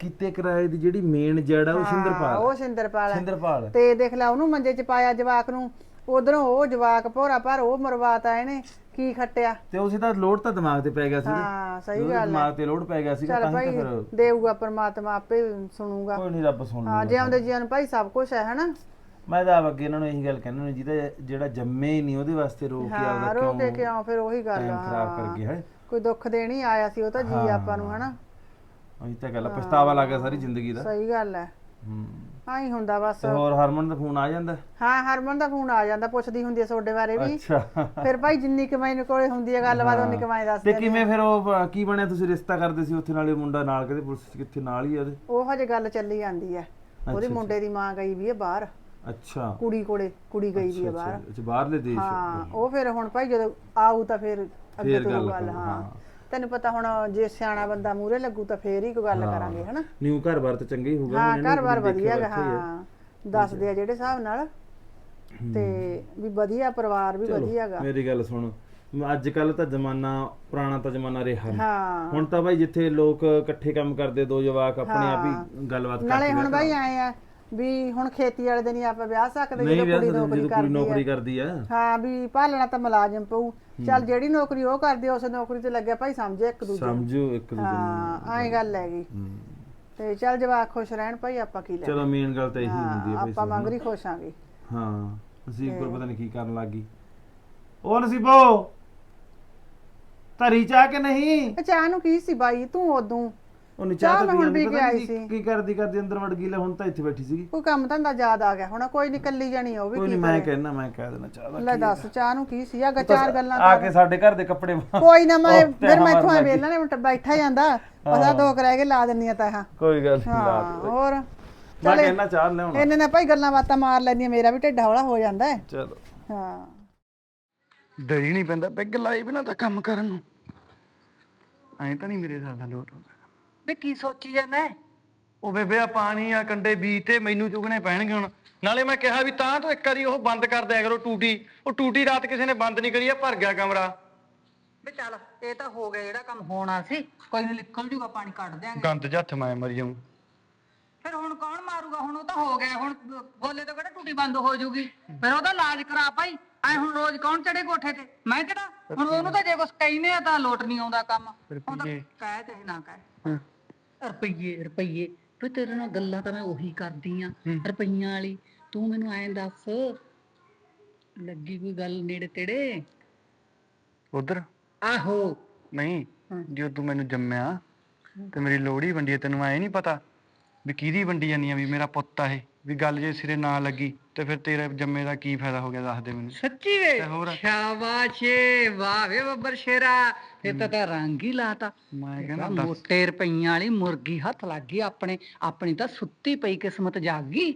Speaker 9: ਕੀਤੇ ਕਿਰਾਏ ਦੀ ਜਿਹੜੀ ਮੇਨ ਜੜ ਆ ਉਹ ਸਿੰਦਰਪਾਲ
Speaker 8: ਉਹ। ਸਿੰਦਰਪਾਲ ਹੈ
Speaker 9: ਸਿੰਦਰਪਾਲ।
Speaker 8: ਤੇ ਦੇਖ ਲੈ ਉਹਨੂੰ ਮੰਜੇ 'ਚ ਪਾਇਆ ਜਵਾਕ ਨੂੰ। ਉਧਰੋਂ ਉਹ ਜਵਾਕ ਭੋਰਾ ਪਰ ਉਹ ਮਰਵਾਤਾ ਇਹਨੇ ਕੀ ਖੱਟਿਆ।
Speaker 9: ਤੇ ਉਸੇ ਦਾ ਲੋਡ ਤਾਂ ਦਿਮਾਗ ਤੇ ਪੈ ਗਿਆ ਸੀ।
Speaker 8: ਹਾਂ ਸਹੀ ਗੱਲ ਹੈ
Speaker 9: ਦਿਮਾਗ ਤੇ ਲੋਡ ਪੈ ਗਿਆ
Speaker 8: ਚੱਲ
Speaker 9: ਤਾਂ ਹੀ ਫਿਰ
Speaker 8: ਦੇਊਗਾ ਪਰਮਾਤਮਾ ਆਪੇ ਸੁਣੂਗਾ।
Speaker 9: ਕੋਈ ਨਹੀਂ ਰੱਬ ਸੁਣ
Speaker 8: ਹਾਂ ਜੇ ਆਉਂਦੇ ਜੀਆਂ ਨੂੰ ਭਾਈ ਸਭ ਕੁਝ ਹੈ ਹਨਾ?
Speaker 9: ਮੈਂ ਤਾਂ ਅੱਗੇ ਇਹਨਾਂ ਨੂੰ ਇਹੀ ਗੱਲ ਕਹਿੰਦਾ ਨੇ ਜਿਹਦਾ ਜਿਹੜਾ ਜੰਮੇ ਹੀ ਨਹੀਂ ਉਹਦੇ ਵਾਸਤੇ ਰੋ ਕੇ ਆਉਂਦਾ
Speaker 8: ਰੋ ਕੇ
Speaker 9: ਕਿਉਂ?
Speaker 8: ਕਿਉਂ? ਫਿਰ ਉਹੀ ਗੱਲ ਆ।
Speaker 9: ਖਰਾਬ ਕਰ ਗਿਆ ਹੈ?
Speaker 8: ਕੋਈ ਦੁੱਖ ਦੇਣ ਆਇਆ ਸੀ ਉਹ ਤਾਂ ਜੀ ਆਪਾਂ ਨੂੰ ਹਨਾ?
Speaker 9: ਉਹੀ ਤਾਂ ਗੱਲ ਆ, ਪਛਤਾਵਾ ਲੱਗਾ ਸਾਰੀ ਜ਼ਿੰਦਗੀ ਦਾ।
Speaker 8: ਸਹੀ ਗੱਲ ਹੈ
Speaker 9: ਹੂੰ।
Speaker 8: ਆਈ ਹੁੰਦਾ ਬਸ।
Speaker 9: ਤੇ ਹੋਰ ਹਰਮਨ ਦਾ ਫੋਨ ਆ ਜਾਂਦਾ?
Speaker 8: ਹਾਂ ਹਰਮਨ ਦਾ ਫੋਨ ਆ ਜਾਂਦਾ ਪੁੱਛਦੀ ਹੁੰਦੀ ਹੈ ਤੁਹਾਡੇ ਬਾਰੇ ਵੀ।
Speaker 9: ਅੱਛਾ।
Speaker 8: ਫਿਰ ਭਾਈ ਜਿੰਨੀ ਕਮਾਈ ਨੂੰ ਕੋਲੇ ਹੁੰਦੀ ਹੈ। ਗੱਲਬਾਤ ਉਨੀ ਕਮਾਈ
Speaker 9: ਤੇ
Speaker 8: ਦੱਸਦੇ ਨੇ
Speaker 9: ਕਿਵੇਂ ਫਿਰ ਉਹ ਅਹ, ਕੀ ਬਣਿਆ ਤੁਸੀਂ ਰਿਸ਼ਤਾ ਕਰਦੇ ਸੀ ਉੱਥੇ ਨਾਲੇ ਮੁੰਡਾ ਨਾਲ ਕਹਿੰਦੇ ਪੁਲਿਸ 'ਚ ਕਿੱਥੇ ਨਾਲ ਹੀ ਆ ਉਹਦੇ?
Speaker 8: ਉਹ ਹਜੇ ਗੱਲ ਚੱਲੀ ਜਾਂਦੀ ਹੈ ਉਹਦੇ
Speaker 9: ਅੱਛਾ,
Speaker 8: ਮੁੰਡੇ ਦੀ ਮਾਂ ਗਈ ਵੀ ਹੈ ਬਾਹਰ।
Speaker 9: ਅੱਛਾ।
Speaker 8: ਕੁੜੀ ਕੋਲੇ ਕੁੜੀ ਗਈ ਵੀ ਹੈ
Speaker 9: ਅੱਛਾ,
Speaker 8: ਬਾਹਰ।
Speaker 9: ਅੱਛਾ ਬਾਹਰਲੇ ਦੇਸ਼।
Speaker 8: ਹਾਂ ਉਹ ਫਿਰ ਹੁਣ ਭਾਈ ਜਦੋਂ ਆਊ ਤਾਂ ਫਿਰ ਅੱਗੇ
Speaker 9: ਫੇਰ
Speaker 8: ਤੋਂ
Speaker 9: ਗੱਲ
Speaker 8: ਗੱਲ
Speaker 9: ਕਰੋ,
Speaker 8: ਹਾਂ।
Speaker 9: ਹਾਂ।
Speaker 8: ਤੈਨੂੰ ਪਤਾ ਹੁਣ ਜੇ ਸਿਆਣਾ ਬੰਦਾ ਮੂਰੇ ਲੱਗੂ ਤਾਂ ਫੇਰ ਹੀ ਕੋਈ ਗੱਲ ਕਰਾਂਗੇ ਹਨਾ?
Speaker 9: ਨਿਊ ਘਰ-ਬਾਰ ਤਾਂ ਚੰਗਾ ਹੀ ਹੋਊਗਾ
Speaker 8: ਹਾਂ ਘਰ-ਬਾਰ ਵਧੀਆ ਗਾ
Speaker 9: ਬੈਠੇ ਹੀ
Speaker 8: ਦੱਸਦੇ ਆ ਜਿਹੜੇ ਹਿਸਾਬ ਨਾਲ। ਤੇ ਵੀ ਵਧੀਆ ਪਰਿਵਾਰ ਵੀ ਵਧੀਆ
Speaker 9: ਮੇਰੀ ਗੱਲ ਸੁਣ। ਅੱਜ ਕੱਲ ਤਾਂ ਜ਼ਮਾਨਾ ਪੁਰਾਣਾ ਤਾਂ ਜ਼ਮਾਨਾ ਰਿਹਾ
Speaker 8: ਹਾਂ।
Speaker 9: ਹੁਣ ਤਾਂ ਭਾਈ ਜਿੱਥੇ ਲੋਕ ਇਕੱਠੇ ਕੰਮ ਕਰਦੇ ਦੋ ਜਵਾਕ ਆਪਣੇ ਆਪ ਹੀ ਗੱਲਬਾਤ ਕਰਦੇ
Speaker 8: ਨਾਲੇ ਹੁਣ ਬਾਈ ਆਏ ਆ ਵੀ ਹੁਣ ਖੇਤੀ ਵਾਲੇ ਦਿਨ ਹੀ ਆਪਾਂ ਵਿਆਹ ਸਕਦੇ
Speaker 9: ਨਹੀਂ
Speaker 8: ਜਦੋਂ
Speaker 9: ਵਿਆਹ
Speaker 8: ਕੁੜੀ
Speaker 9: ਜਦੋਂ
Speaker 8: ਨੌਕਰੀ
Speaker 9: ਕੁੜੀ
Speaker 8: ਕਰਦੀ
Speaker 9: ਨੌਕਰੀ
Speaker 8: ਹੈ।
Speaker 9: ਕਰਦੀ ਆ।
Speaker 8: ਹਾਂ ਵੀ ਭਾਲਣਾ ਤਾਂ ਮੁਲਾਜ਼ਮ ਪਊ। ਚੱਲ ਜਿਹੜੀ ਨੌਕਰੀ ਉਹ ਕਰਦੀ ਆ, ਉਸ ਨੌਕਰੀ ਤੇ ਲੱਗਿਆ ਭਾਈ ਸਮਝੇ ਇੱਕ ਦੂਜੇ ਨੂੰ।
Speaker 9: ਸਮਝੋ ਇੱਕ ਦੂਜੇ ਨੂੰ।
Speaker 8: ਹਾਂ ਐਂ ਗੱਲ ਹੈਗੀ।
Speaker 9: ਹੂੰ।
Speaker 8: ਤੇ ਚੱਲ ਜਵਾਕ ਖੁਸ਼ ਰਹਿਣ ਭਾਈ ਆਪਾਂ ਕੀ ਲੈ
Speaker 9: ਚਲੋ ਮੇਨ ਗੱਲ ਤਾਂ ਇਹੀ ਹੁੰਦੀ ਹੈ ਭਾਈ
Speaker 8: ਆਪਾਂ ਮੰਗਰੀ ਖੁਸ਼ ਆਂਗੇ।
Speaker 9: ਹਾਂ ਨਸੀਬ ਕੋਲ ਪਤਾ ਨਹੀਂ ਕੀ ਕਰਨ ਲੱਗੀ ਉਹ ਨਸੀਬੋ ਧਰੀ ਚਾਹ ਕੇ ਨਹੀਂ?
Speaker 8: ਇਹ ਚਾਹ ਨੂੰ ਕੀ ਸੀ ਬਾਈ? ਤੂੰ ਉਦੋਂ
Speaker 9: ਉਹਨੇ
Speaker 8: ਚਾਹ
Speaker 9: ਚਾਹ
Speaker 8: ਮੈਂ
Speaker 9: ਤਾਂ
Speaker 8: ਹੁਣ
Speaker 9: ਪੀ
Speaker 8: ਪੀ ਕੇ
Speaker 9: ਜਾਂਦੀ
Speaker 8: ਆਈ
Speaker 9: ਪਤਾ ਨੀ
Speaker 8: ਸੀ।
Speaker 9: ਕੀ ਕਰਦੀ ਕਰਦੀ ਅੰਦਰ ਵੜ ਗਈ ਲੈ ਹੁਣ ਤਾਂ ਇੱਥੇ ਬੈਠੀ ਸੀਗੀ।
Speaker 8: ਕੋਈ ਕੰਮ ਧੰਦਾ ਯਾਦ ਆ ਗਿਆ ਹੁਣ ਕੋਈ ਨਹੀਂ ਕੱਲੀ ਜਾਣੀ ਉਹ ਵੀ
Speaker 9: ਕੋਈ
Speaker 8: ਕੀ
Speaker 9: ਨਹੀਂ ਮੈਂ ਕਹਿਣਾ ਮੈਂ ਕਹਿ ਦੇਣਾ ਚਾਹ ਦਾ
Speaker 8: ਲੈ
Speaker 9: ਕੀ
Speaker 8: ਦੱਸ ਚਾਹ ਨੂੰ ਕੀ ਸੀ? ਆ
Speaker 9: ਤਾਂ
Speaker 8: ਚਾਰ ਗੱਲਾਂ
Speaker 9: ਆ ਕੇ ਸਾਡੇ ਘਰ ਦੇ ਕੱਪੜੇ
Speaker 8: ਕੋਈ ਨਾ ਮੈਂ
Speaker 9: ਉਹ
Speaker 8: ਫਿਰ ਮੈਂ ਇੱਥੋਂ
Speaker 9: ਲੱਗੀ।
Speaker 8: ਵੇਲਾ ਨੇ ਬੈਠਾ ਜਾਂਦਾ ਪਤਾ ਦੋ ਰਹਿ ਕੇ ਲਾ ਦਿੰਨੀ ਆ ਤਾਂ ਹਾਂ
Speaker 9: ਕੋਈ ਗੱਲ ਨਹੀਂ ਲਾ
Speaker 8: ਹਾਂ
Speaker 9: ਦੇ
Speaker 8: ਹੋਰ?
Speaker 9: ਮੈਂ ਕਹਿਣਾ ਚਾਹ ਲਿਆਉਣਾ।
Speaker 8: ਇਹਨੇ ਨਾ ਭਾਈ ਗੱਲਾਂ ਬਾਤਾਂ ਮਾਰ ਲੈਂਦੀਆਂ ਮੇਰਾ ਵੀ ਢਿੱਡ ਹੌਲਾ ਹੋ ਜਾਂਦਾ ਹੈ।
Speaker 9: ਚਲੋ।
Speaker 8: ਹਾਂ।
Speaker 4: ਡਰੀ ਨਹੀਂ ਪੈਂਦਾ ਪੈਗ ਲਾਈ ਬਿਨਾ ਤਾਂ ਕੰਮ ਕਰਨ ਨੂੰ। ਐਂ ਤਾਂ ਨਹੀਂ ਮੇਰੇ ਹਿਸਾਬ ਨਾਲ ਲੋਟ ਹੁੰਦਾ।
Speaker 3: ਵੇ ਕੀ ਸੋਚੀ ਜਾਂਦਾ
Speaker 4: ਉਹ ਬੇਬੇ ਆ ਪਾਣੀ ਆ ਕੰਡੇ ਬੀਜ ਤੇ ਮੈਨੂੰ ਚੁਗਣੇ ਪੈਣਗੇ ਹੁਣ। ਨਾਲੇ ਮੈਂ ਕਿਹਾ ਵੀ ਤਾਂ ਤੋਂ ਇੱਕ ਵਾਰੀ ਉਹ ਬੰਦ ਕਰ ਦਿਆ ਕਰੋ ਟੂਟੀ। ਉਹ ਟੂਟੀ ਰਾਤ ਕਿਸੇ ਨੇ ਬੰਦ ਨਹੀਂ ਕਰੀ ਆ ਭਰ ਗਿਆ ਕਮਰਾ।
Speaker 3: ਵੇ ਚੱਲ ਇਹ ਤਾਂ ਹੋ ਗਿਆ ਜਿਹੜਾ ਕੰਮ ਹੋਣਾ ਸੀ। ਕੋਈ ਨਹੀਂ ਨਿਕਲ ਜੂਗਾ ਪਾਣੀ ਕੱਢ ਦਿਆਂਗੇ।
Speaker 4: ਗੰਦ ਜੱਥ ਮੈਂ ਮਰ ਜਾਊਂ
Speaker 3: ਫਿਰ ਹੁਣ ਕੌਣ ਮਾਰੂਗਾ? ਹੁਣ ਉਹ ਤਾਂ ਹੋ ਗਿਆ ਹੁਣ ਗੋਲੇ ਤੋਂ ਕਿਹੜਾ ਟੂਟੀ ਬੰਦ ਹੋ ਜੂਗੀ? ਫਿਰ ਉਹਦਾ ਇਲਾਜ ਕਰਾ ਭਾਈ। ਐ ਹੁਣ ਰੋਜ਼ ਕੌਣ ਚੜੇ ਕੋਠੇ ਤੇ? ਮੈਂ ਕਿਹੜਾ? ਹੁਣ ਉਹਨੂੰ ਤਾਂ ਜੇ ਕੁਛ ਕਹਿੰਦੇ ਆ ਤਾਂ ਲੋਟ ਨਹੀਂ ਆਉਂਦਾ ਕੰਮ। ਹੁਣ ਤਾਂ। ਕਹਿ ਤੇ ਨਾ ਕਹਿ। ਰੁਪਈਏ ਰੁਪਈਏ। ਵੀ ਤੇਰੇ ਨਾਲ ਗੱਲਾਂ ਤਾਂ ਮੈਂ ਉਹੀ ਕਰਦੀ ਆ ਰੁਪਈਆਂ ਵਾਲੀ। ਤੂੰ ਮੈਨੂੰ ਐਂ ਦੱਸ ਲੱਗੀ ਕੋਈ ਗੱਲ ਨੇੜੇ ਤੇੜੇ?
Speaker 4: ਉਧਰ?
Speaker 3: ਆਹੋ।
Speaker 4: ਨਹੀਂ ਜਦੋਂ ਤੂੰ ਮੈਨੂੰ ਜੰਮਿਆ ਤੇ ਮੇਰੀ ਲੋੜੀ ਵੰਡੀ ਆ, ਤੈਨੂੰ ਐ ਨਹੀਂ ਪਤਾ ਵੀ ਕਿਹਦੀ ਵੰਡੀ ਜਾਨੀ ਆ ਵੀ ਮੇਰਾ ਪੁੱਤ ਆ ਇਹ? ਵੀ ਗੱਲ ਜੇ ਸਿਰੇ ਨਾ ਲੱਗੀ ਤੇ ਫਿਰ ਤੇਰੇ ਜੰਮੇ ਦਾ ਕੀ ਫਾਇਦਾ ਹੋ ਗਿਆ ਦੱਸ ਦੇ ਮੈਨੂੰ।
Speaker 3: ਸੱਚੀ ਵੇ
Speaker 4: ਤੇ ਹੋਰ?
Speaker 3: ਸ਼ਾਬਾਸ਼ ਏ, ਵਾਹ ਵੇ ਬੱਬਰ ਸ਼ੇਰਾ। ਇਹ ਤਾਂ ਤਾਂ ਰੰਗ ਹੀ ਲਾਤਾ।
Speaker 4: ਮੈਂ ਕਹਿੰਦਾ ਦੱਸ।
Speaker 3: ਮੋਟੇ ਰੁਪਈਆਂ ਵਾਲੀ ਮੁਰਗੀ ਹੱਥ ਲੱਗ ਗਈ ਆਪਣੇ ਆਪਣੀ ਤਾਂ ਸੁੱਤੀ ਪਈ ਕਿਸਮਤ ਜਾਗ ਗਈ।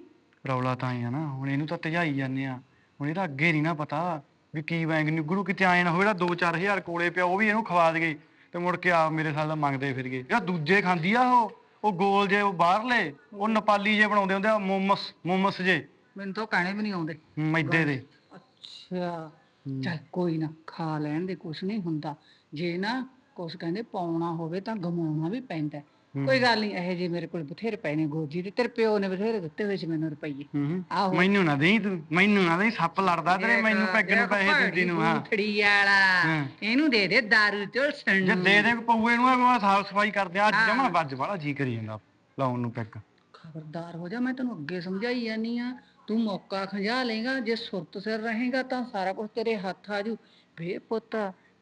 Speaker 4: ਰੌਲਾ ਤਾਂ ਹੀ ਆ ਨਾ ਹੁਣ ਇਹਨੂੰ ਤਾਂ ਤਜਾਈ ਜਾਂਦੇ ਆ। ਹੁਣ ਇਹਦਾ ਅੱਗੇ ਨਹੀਂ ਨਾ ਪਤਾ ਵੀ ਕੀ ਬੈਂਕ ਨਿਗੜੂ ਕਿਤੇ ਆਏ ਨਾ ਹੋਵੇ ਜਿਹੜਾ 2-4000 ਕੋਲੇ ਪਿਆ ਉਹ ਵੀ ਇਹਨੂੰ ਖਵਾ ਦੇਗੇ ਤੇ ਮੁੜ ਕੇ ਆ ਮੇਰੇ ਸਾਲ ਦਾ ਮੰਗਦੇ ਫਿਰ ਗਏ ਯਾ ਦੂਜੇ ਖਾਂਦੀ ਆ ਉਹ। ਉਹ ਗੋਲ ਜੇ ਉਹ ਬਾਹਰਲੇ ਉਹ ਨੇਪਾਲੀ ਜੇ ਬਣਾਉਂਦੇ ਹੁੰਦੇ ਆ ਮੋਮਸ ਮੋਮਸ ਜੇ।
Speaker 3: ਮੈਨੂੰ ਤਾਂ ਕਹਿਣੇ ਵੀ ਨਹੀਂ ਆਉਂਦੇ।
Speaker 4: ਮੈਦੇ ਦੇ।
Speaker 3: ਅੱਛਾ। ਚੱਲ ਕੋਈ ਨਾ ਖਾ ਲੈਣ ਦੇ ਕੁਛ ਨਹੀਂ ਹੁੰਦਾ। ਜੇ ਨਾ ਕੁਛ ਕਹਿੰਦੇ ਪਾਉਣਾ ਹੋਵੇ ਤਾਂ ਗਮਾਉਣਾ ਵੀ ਪੈਂਦਾ। ਹੈ। ਕੋਈ ਗੱਲ ਨਹੀਂ ਇਹੋ ਜਿਹੇ ਮੇਰੇ ਕੋਲ ਬਥੇਰੇ ਪਏ ਨੇ ਗੋਜੀ ਦੇ। ਤੇਰੇ ਪਿਓ ਨੇ ਬਥੇਰੇ ਦਿੱਤੇ ਹੋਏ ਸੀ ਮੈਨੂੰ ਰੁਪਈਏ।
Speaker 4: ਹੂੰ
Speaker 3: ਆਹੋ।
Speaker 4: ਮੈਨੂੰ ਨਾ ਦੇਈ ਤੂੰ ਮੈਨੂੰ ਨਾ ਦੇਈ ਸੱਪ ਲੜਦਾ ਤੇਰੇ ਮੈਨੂੰ ਪੈਗ ਨੂੰ ਪੈਸੇ ਦਿੰਦੀ ਨੂੰ ਹਾਂ।
Speaker 3: ਥੜੀ ਵਾਲਾ
Speaker 4: ਹਾਂ।
Speaker 3: ਇਹਨੂੰ ਦੇ ਦੇ ਦਾਰੂ ਝੋਲਸਣ
Speaker 4: ਜੇ ਦੇ ਦੇ ਪਊਏ ਨੂੰ ਮੈਂ ਸਾਫ਼ ਸਫ਼ਾਈ ਕਰਦੇ ਆ ਅੱਜ ਜਮਾ ਵੱਜ ਵਾਲਾ ਜੀ ਕਰੀ ਜਾਂਦਾ ਲਾਉਣ ਨੂੰ ਪੈਗ।
Speaker 3: ਖਬਰਦਾਰ ਹੋ ਜਾ ਮੈਂ ਤੈਨੂੰ ਅੱਗੇ ਸਮਝਾਈ ਜਾਨੀ ਆ ਤੂੰ ਮੌਕਾ ਖੰਜਾ ਲੇਗਾ ਜੇ ਸੁਰਤ ਸਿਰ ਰਹੇਗਾ ਤਾਂ ਸਾਰਾ ਕੁਝ ਤੇਰੇ ਹੱਥ ਆ ਜੂ ਵੇ ਪੁੱਤ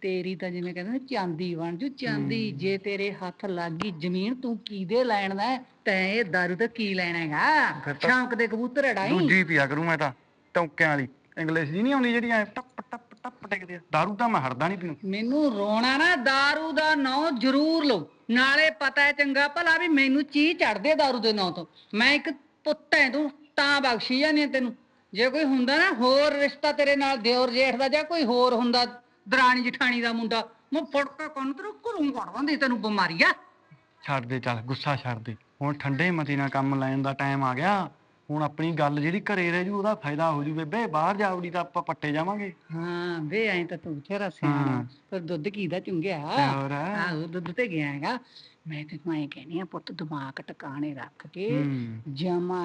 Speaker 3: ਤੇਰੀ ਤਾਂ ਜਿਵੇਂ ਕਹਿੰਦੇ ਨੇ ਚਾਂਦੀ ਬਣ ਜੂ। ਚਾਂਦੀ ਜੇ ਤੇਰੇ ਹੱਥ ਲੱਗ ਜ਼ਮੀਨ ਤੂੰ ਕਿਹਦੇ ਲੈਣ ਦਾ ਹੈ? ਤੈਂ ਇਹ ਦਾਰੂ ਤਾਂ ਕੀ ਲੈਣਾ ਹੈਗਾ?
Speaker 4: ਫਿਰ ਤਾਂ
Speaker 3: ਸ਼ੌਂਕ ਦੇ ਕਬੂਤਰ ਅੜਾਈ।
Speaker 4: ਦੂਜੀ ਪੀਆ ਕਰੂੰ ਮੈਂ ਤਾਂ ਟੌਂਕਿਆਂ ਵਾਲੀ। ਇੰਗਲਿਸ਼ ਜੀ ਨਹੀਂ ਆਉਂਦੀ ਜਿਹੜੀ ਐ ਟੱਪ ਟੱਪ ਟੱਪ ਟਿਕਦੀ ਆ। ਦਾਰੂ ਤਾਂ ਮੈਂ ਹਟਦਾ ਨਹੀਂ ਪੀਣੂ।
Speaker 3: ਮੈਨੂੰ ਰੋਣਾ ਨਾ ਦਾਰੂ ਦਾ ਨਾਂ ਜ਼ਰੂਰ ਲਓ। ਨਾਲੇ ਪਤਾ ਹੈ ਚੰਗਾ ਭਲਾ ਵੀ ਮੈਨੂੰ ਚੀਜ਼ ਚੜਦੇ ਦਾਰੂ ਦੇ ਨਾਂ ਤੋਂ। ਮੈਂ ਇੱਕ ਪੁੱਤ ਐ ਤੂੰ ਤਾਂ ਬਖਸ਼ੀ ਜਾਂਦੀ ਹਾਂ ਤੈਨੂੰ। ਜੇ ਕੋਈ ਹੁੰਦਾ ਨਾ ਹੋਰ ਰਿਸ਼ਤਾ ਤੇਰੇ ਨਾਲ ਦਿਓਰ ਜੇਠ ਦਾ ਜਾਂ ਕੋਈ ਹੋਰ ਹੁੰਦਾ ਦਰਾਣੀ ਜਠਾਣੀ ਦਾ ਮੁੰਡਾ ਮੈਂ ਫੜ ਕੇ ਕੰਨ ਤੇਰੇ ਘਰੋਂ ਕੱਢ ਦਿੰਦੀ ਤੈਨੂੰ ਬਿਮਾਰੀ ਆ।
Speaker 4: ਛੱਡ ਦੇ ਚੱਲ ਗੁੱਸਾ ਛੱਡ ਦੇ। ਹੁਣ ਠੰਡੇ ਮਤੀ ਨਾਲ ਕੰਮ ਲੈਣ ਦਾ ਟਾਈਮ ਆ ਗਿਆ। ਹੁਣ ਆਪਣੀ ਗੱਲ ਜਿਹੜੀ ਘਰੇ ਰਹਿ ਜੂ ਉਹਦਾ ਫਾਇਦਾ ਹੋ ਜੂ ਬੇਬੇ। ਬਾਹਰ ਜਾਵੜੀ ਤਾਂ ਆਪਾਂ ਪੱਟੇ ਜਾਵਾਂਗੇ।
Speaker 3: ਹਾਂ ਵੇ ਐਂ ਤਾਂ ਤੂੰ ਬਥੇਰਾ ਸਿਆਣਾ।
Speaker 4: ਹਾਂ।
Speaker 3: ਪਰ ਦੁੱਧ ਕੀ ਦਾ ਚੁੰਗਿਆ?
Speaker 4: ਤੇ ਹੋਰ?
Speaker 3: ਆਹੋ ਦੁੱਧ ਤੇ ਗਿਆ ਹੈਗਾ। ਮੈਂ ਤੈਨੂੰ ਐਂ ਕਹਿੰਦੀ ਆ ਪੁੱਤ ਦਿਮਾਗ ਟਿਕਾਣੇ ਰੱਖ ਕੇ
Speaker 4: ਹੂੰ।
Speaker 3: ਜਮਾ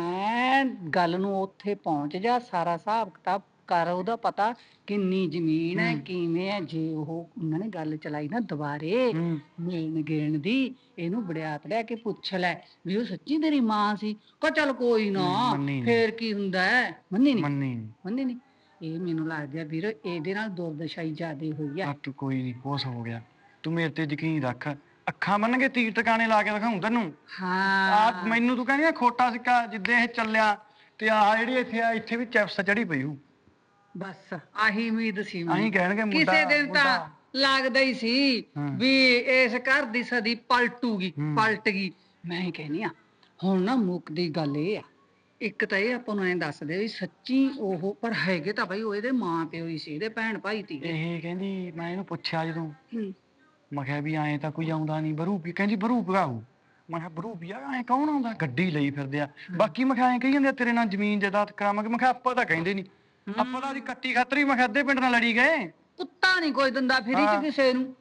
Speaker 3: ਗੱਲ ਨੂੰ ਉੱਥੇ ਪਹੁੰਚ ਜਾ ਸਾਰਾ ਹਿਸਾਬ ਕਿਤਾਬ ਕਰ ਉਹਦਾ ਪਤਾ ਕਿੰਨੀ ਜ਼ਮੀਨ ਹੈ ਕਿਵੇਂ ਹੈ ਜੇ ਉਹ ਉਹਨਾਂ ਨੇ ਗੱਲ ਚਲਾਈ ਨਾ ਦੁਬਾਰੇ ਮਿਲਣ ਗਿਲਣ ਦੀ ਇਹਨੂੰ ਬੜਿਆਤ ਲੈ ਕੇ ਪੁੱਛ ਲੈ ਵੀ ਉਹ ਸੱਚੀ ਤੇਰੀ ਮਾਂ ਸੀ? ਕਹ ਚੱਲ ਕੋਈ ਨਾ
Speaker 4: ਮੰਨੀ।
Speaker 3: ਫੇਰ ਕੀ ਹੁੰਦਾ ਹੈ? ਮੰਨੀ ਨਹੀਂ
Speaker 4: ਮੰਨੀ ਨੀ।
Speaker 3: ਮੰਨੀ ਨਹੀਂ ਇਹ ਮੈਨੂੰ ਲੱਗਦਾ ਵੀਰ ਇਹਦੇ ਨਾਲ ਦੁਰਦਸ਼ਾਈ ਜ਼ਿਆਦੇ ਹੋਈ ਆ
Speaker 4: ਆ ਤੂੰ ਕੋਈ ਨਹੀਂ ਕੁਛ ਹੋ ਗਿਆ। ਤੂੰ ਮੇਰੇ ਤੇ ਯਕੀਨ ਰੱਖ। ਅੱਖਾਂ ਬੰਨ ਕੇ ਤੀਰ ਟਿਕਾਣੇ ਲਾ ਕੇ ਦਿਖਾਉਂ ਤੈਨੂੰ।
Speaker 3: ਹਾਂ।
Speaker 4: ਆ ਮੈਨੂੰ ਤੂੰ ਕਹਿੰਦੀ ਆ ਖੋਟਾ ਸਿੱਕਾ ਜਿੱਦੇ ਇਹ ਚੱਲਿਆ ਤੇ ਆ ਜਿਹੜੀ ਇੱਥੇ ਆ ਇੱਥੇ ਵੀ ਚਿਪਸ ਚੜੀ ਪਈ ਹੂ।
Speaker 3: ਬਸ। ਆਹੀ ਉਮੀਦ ਸੀ ਮੈਨੂੰ।
Speaker 4: ਅਸੀਂ ਕਹਿਣਗੇ ਮੁੰਡਾ
Speaker 3: ਕਿਸੇ ਦਿਨ ਤਾਂ
Speaker 4: ਮੁੰਡਾ।
Speaker 3: ਲੱਗਦਾ ਹੀ ਸੀ। ਵੀ ਇਸ ਘਰ ਦੀ ਸਦੀ ਪਲਟੂਗੀ
Speaker 4: ਹੂੰ।
Speaker 3: ਪਲਟ ਗਈ ਮੈਂ ਹੀ ਕਹਿੰਨੀ ਆ ਹੁਣ ਨਾ ਮੁੱਕ ਦੀ ਗੱਲ ਇਹ ਆ। ਇੱਕ ਤਾਂ ਇਹ ਆਪਾਂ ਨੂੰ ਐਂ ਦੱਸਦੇ ਵੀ ਸੱਚੀ ਉਹ ਪਰ ਹੈਗੇ ਤਾਂ ਬਈ ਉਹ ਇਹਦੇ ਮਾਂ ਪਿਓ ਹੀ ਸੀ ਇਹਦੇ ਭੈਣ ਭਾਈ ਤੀ
Speaker 4: ਇਹ ਕਹਿੰਦੀ ਮੈਂ ਇਹਨੂੰ ਪੁੱਛਿਆ ਜਦੋਂ। ਮੈਂ ਕਿਹਾ ਵੀ ਐਂ ਤਾਂ ਕੋਈ ਆਉਂਦਾ ਨਹੀਂ ਬਰੂਪੀ ਕਹਿੰਦੀ ਬਰੂਪ ਗਾਉ ਮੈਂ ਕਿਹਾ ਬਰੂਪੀ ਆ ਐਂ ਕੌਣ ਆਉਂਦਾ? ਗੱਡੀ ਲਈ ਫਿਰਦੇ ਆ। ਬਾਕੀ ਮੈਂ ਕਿਹਾ ਐਂ ਕਹੀ ਜਾਂਦੇ ਆ, ਤੇਰੇ ਨਾਲ ਜ਼ਮੀਨ ਜਾਇਦਾਦ ਕਰਾਵਾਂਗੇ। ਮੈਂ ਕਿਹਾ ਆਪਾਂ ਤਾਂ ਕਹਿੰਦੇ ਨਹੀਂ ਆਪਾਂ ਤਾਂ ਦੀ ਕੱਟੀ ਖਾਤਰੀ ਮੈਂ ਅੱਧੇ ਪਿੰਡ ਨਾਲ ਲੜੀ ਗਏ।
Speaker 3: ਕੁੱਤਾ ਨਹੀਂ ਕੋਈ ਦਿੰਦਾ ਫਿਰੀ
Speaker 4: ਹਾਂ।
Speaker 3: ਚ ਕਿਸੇ ਨੂੰ।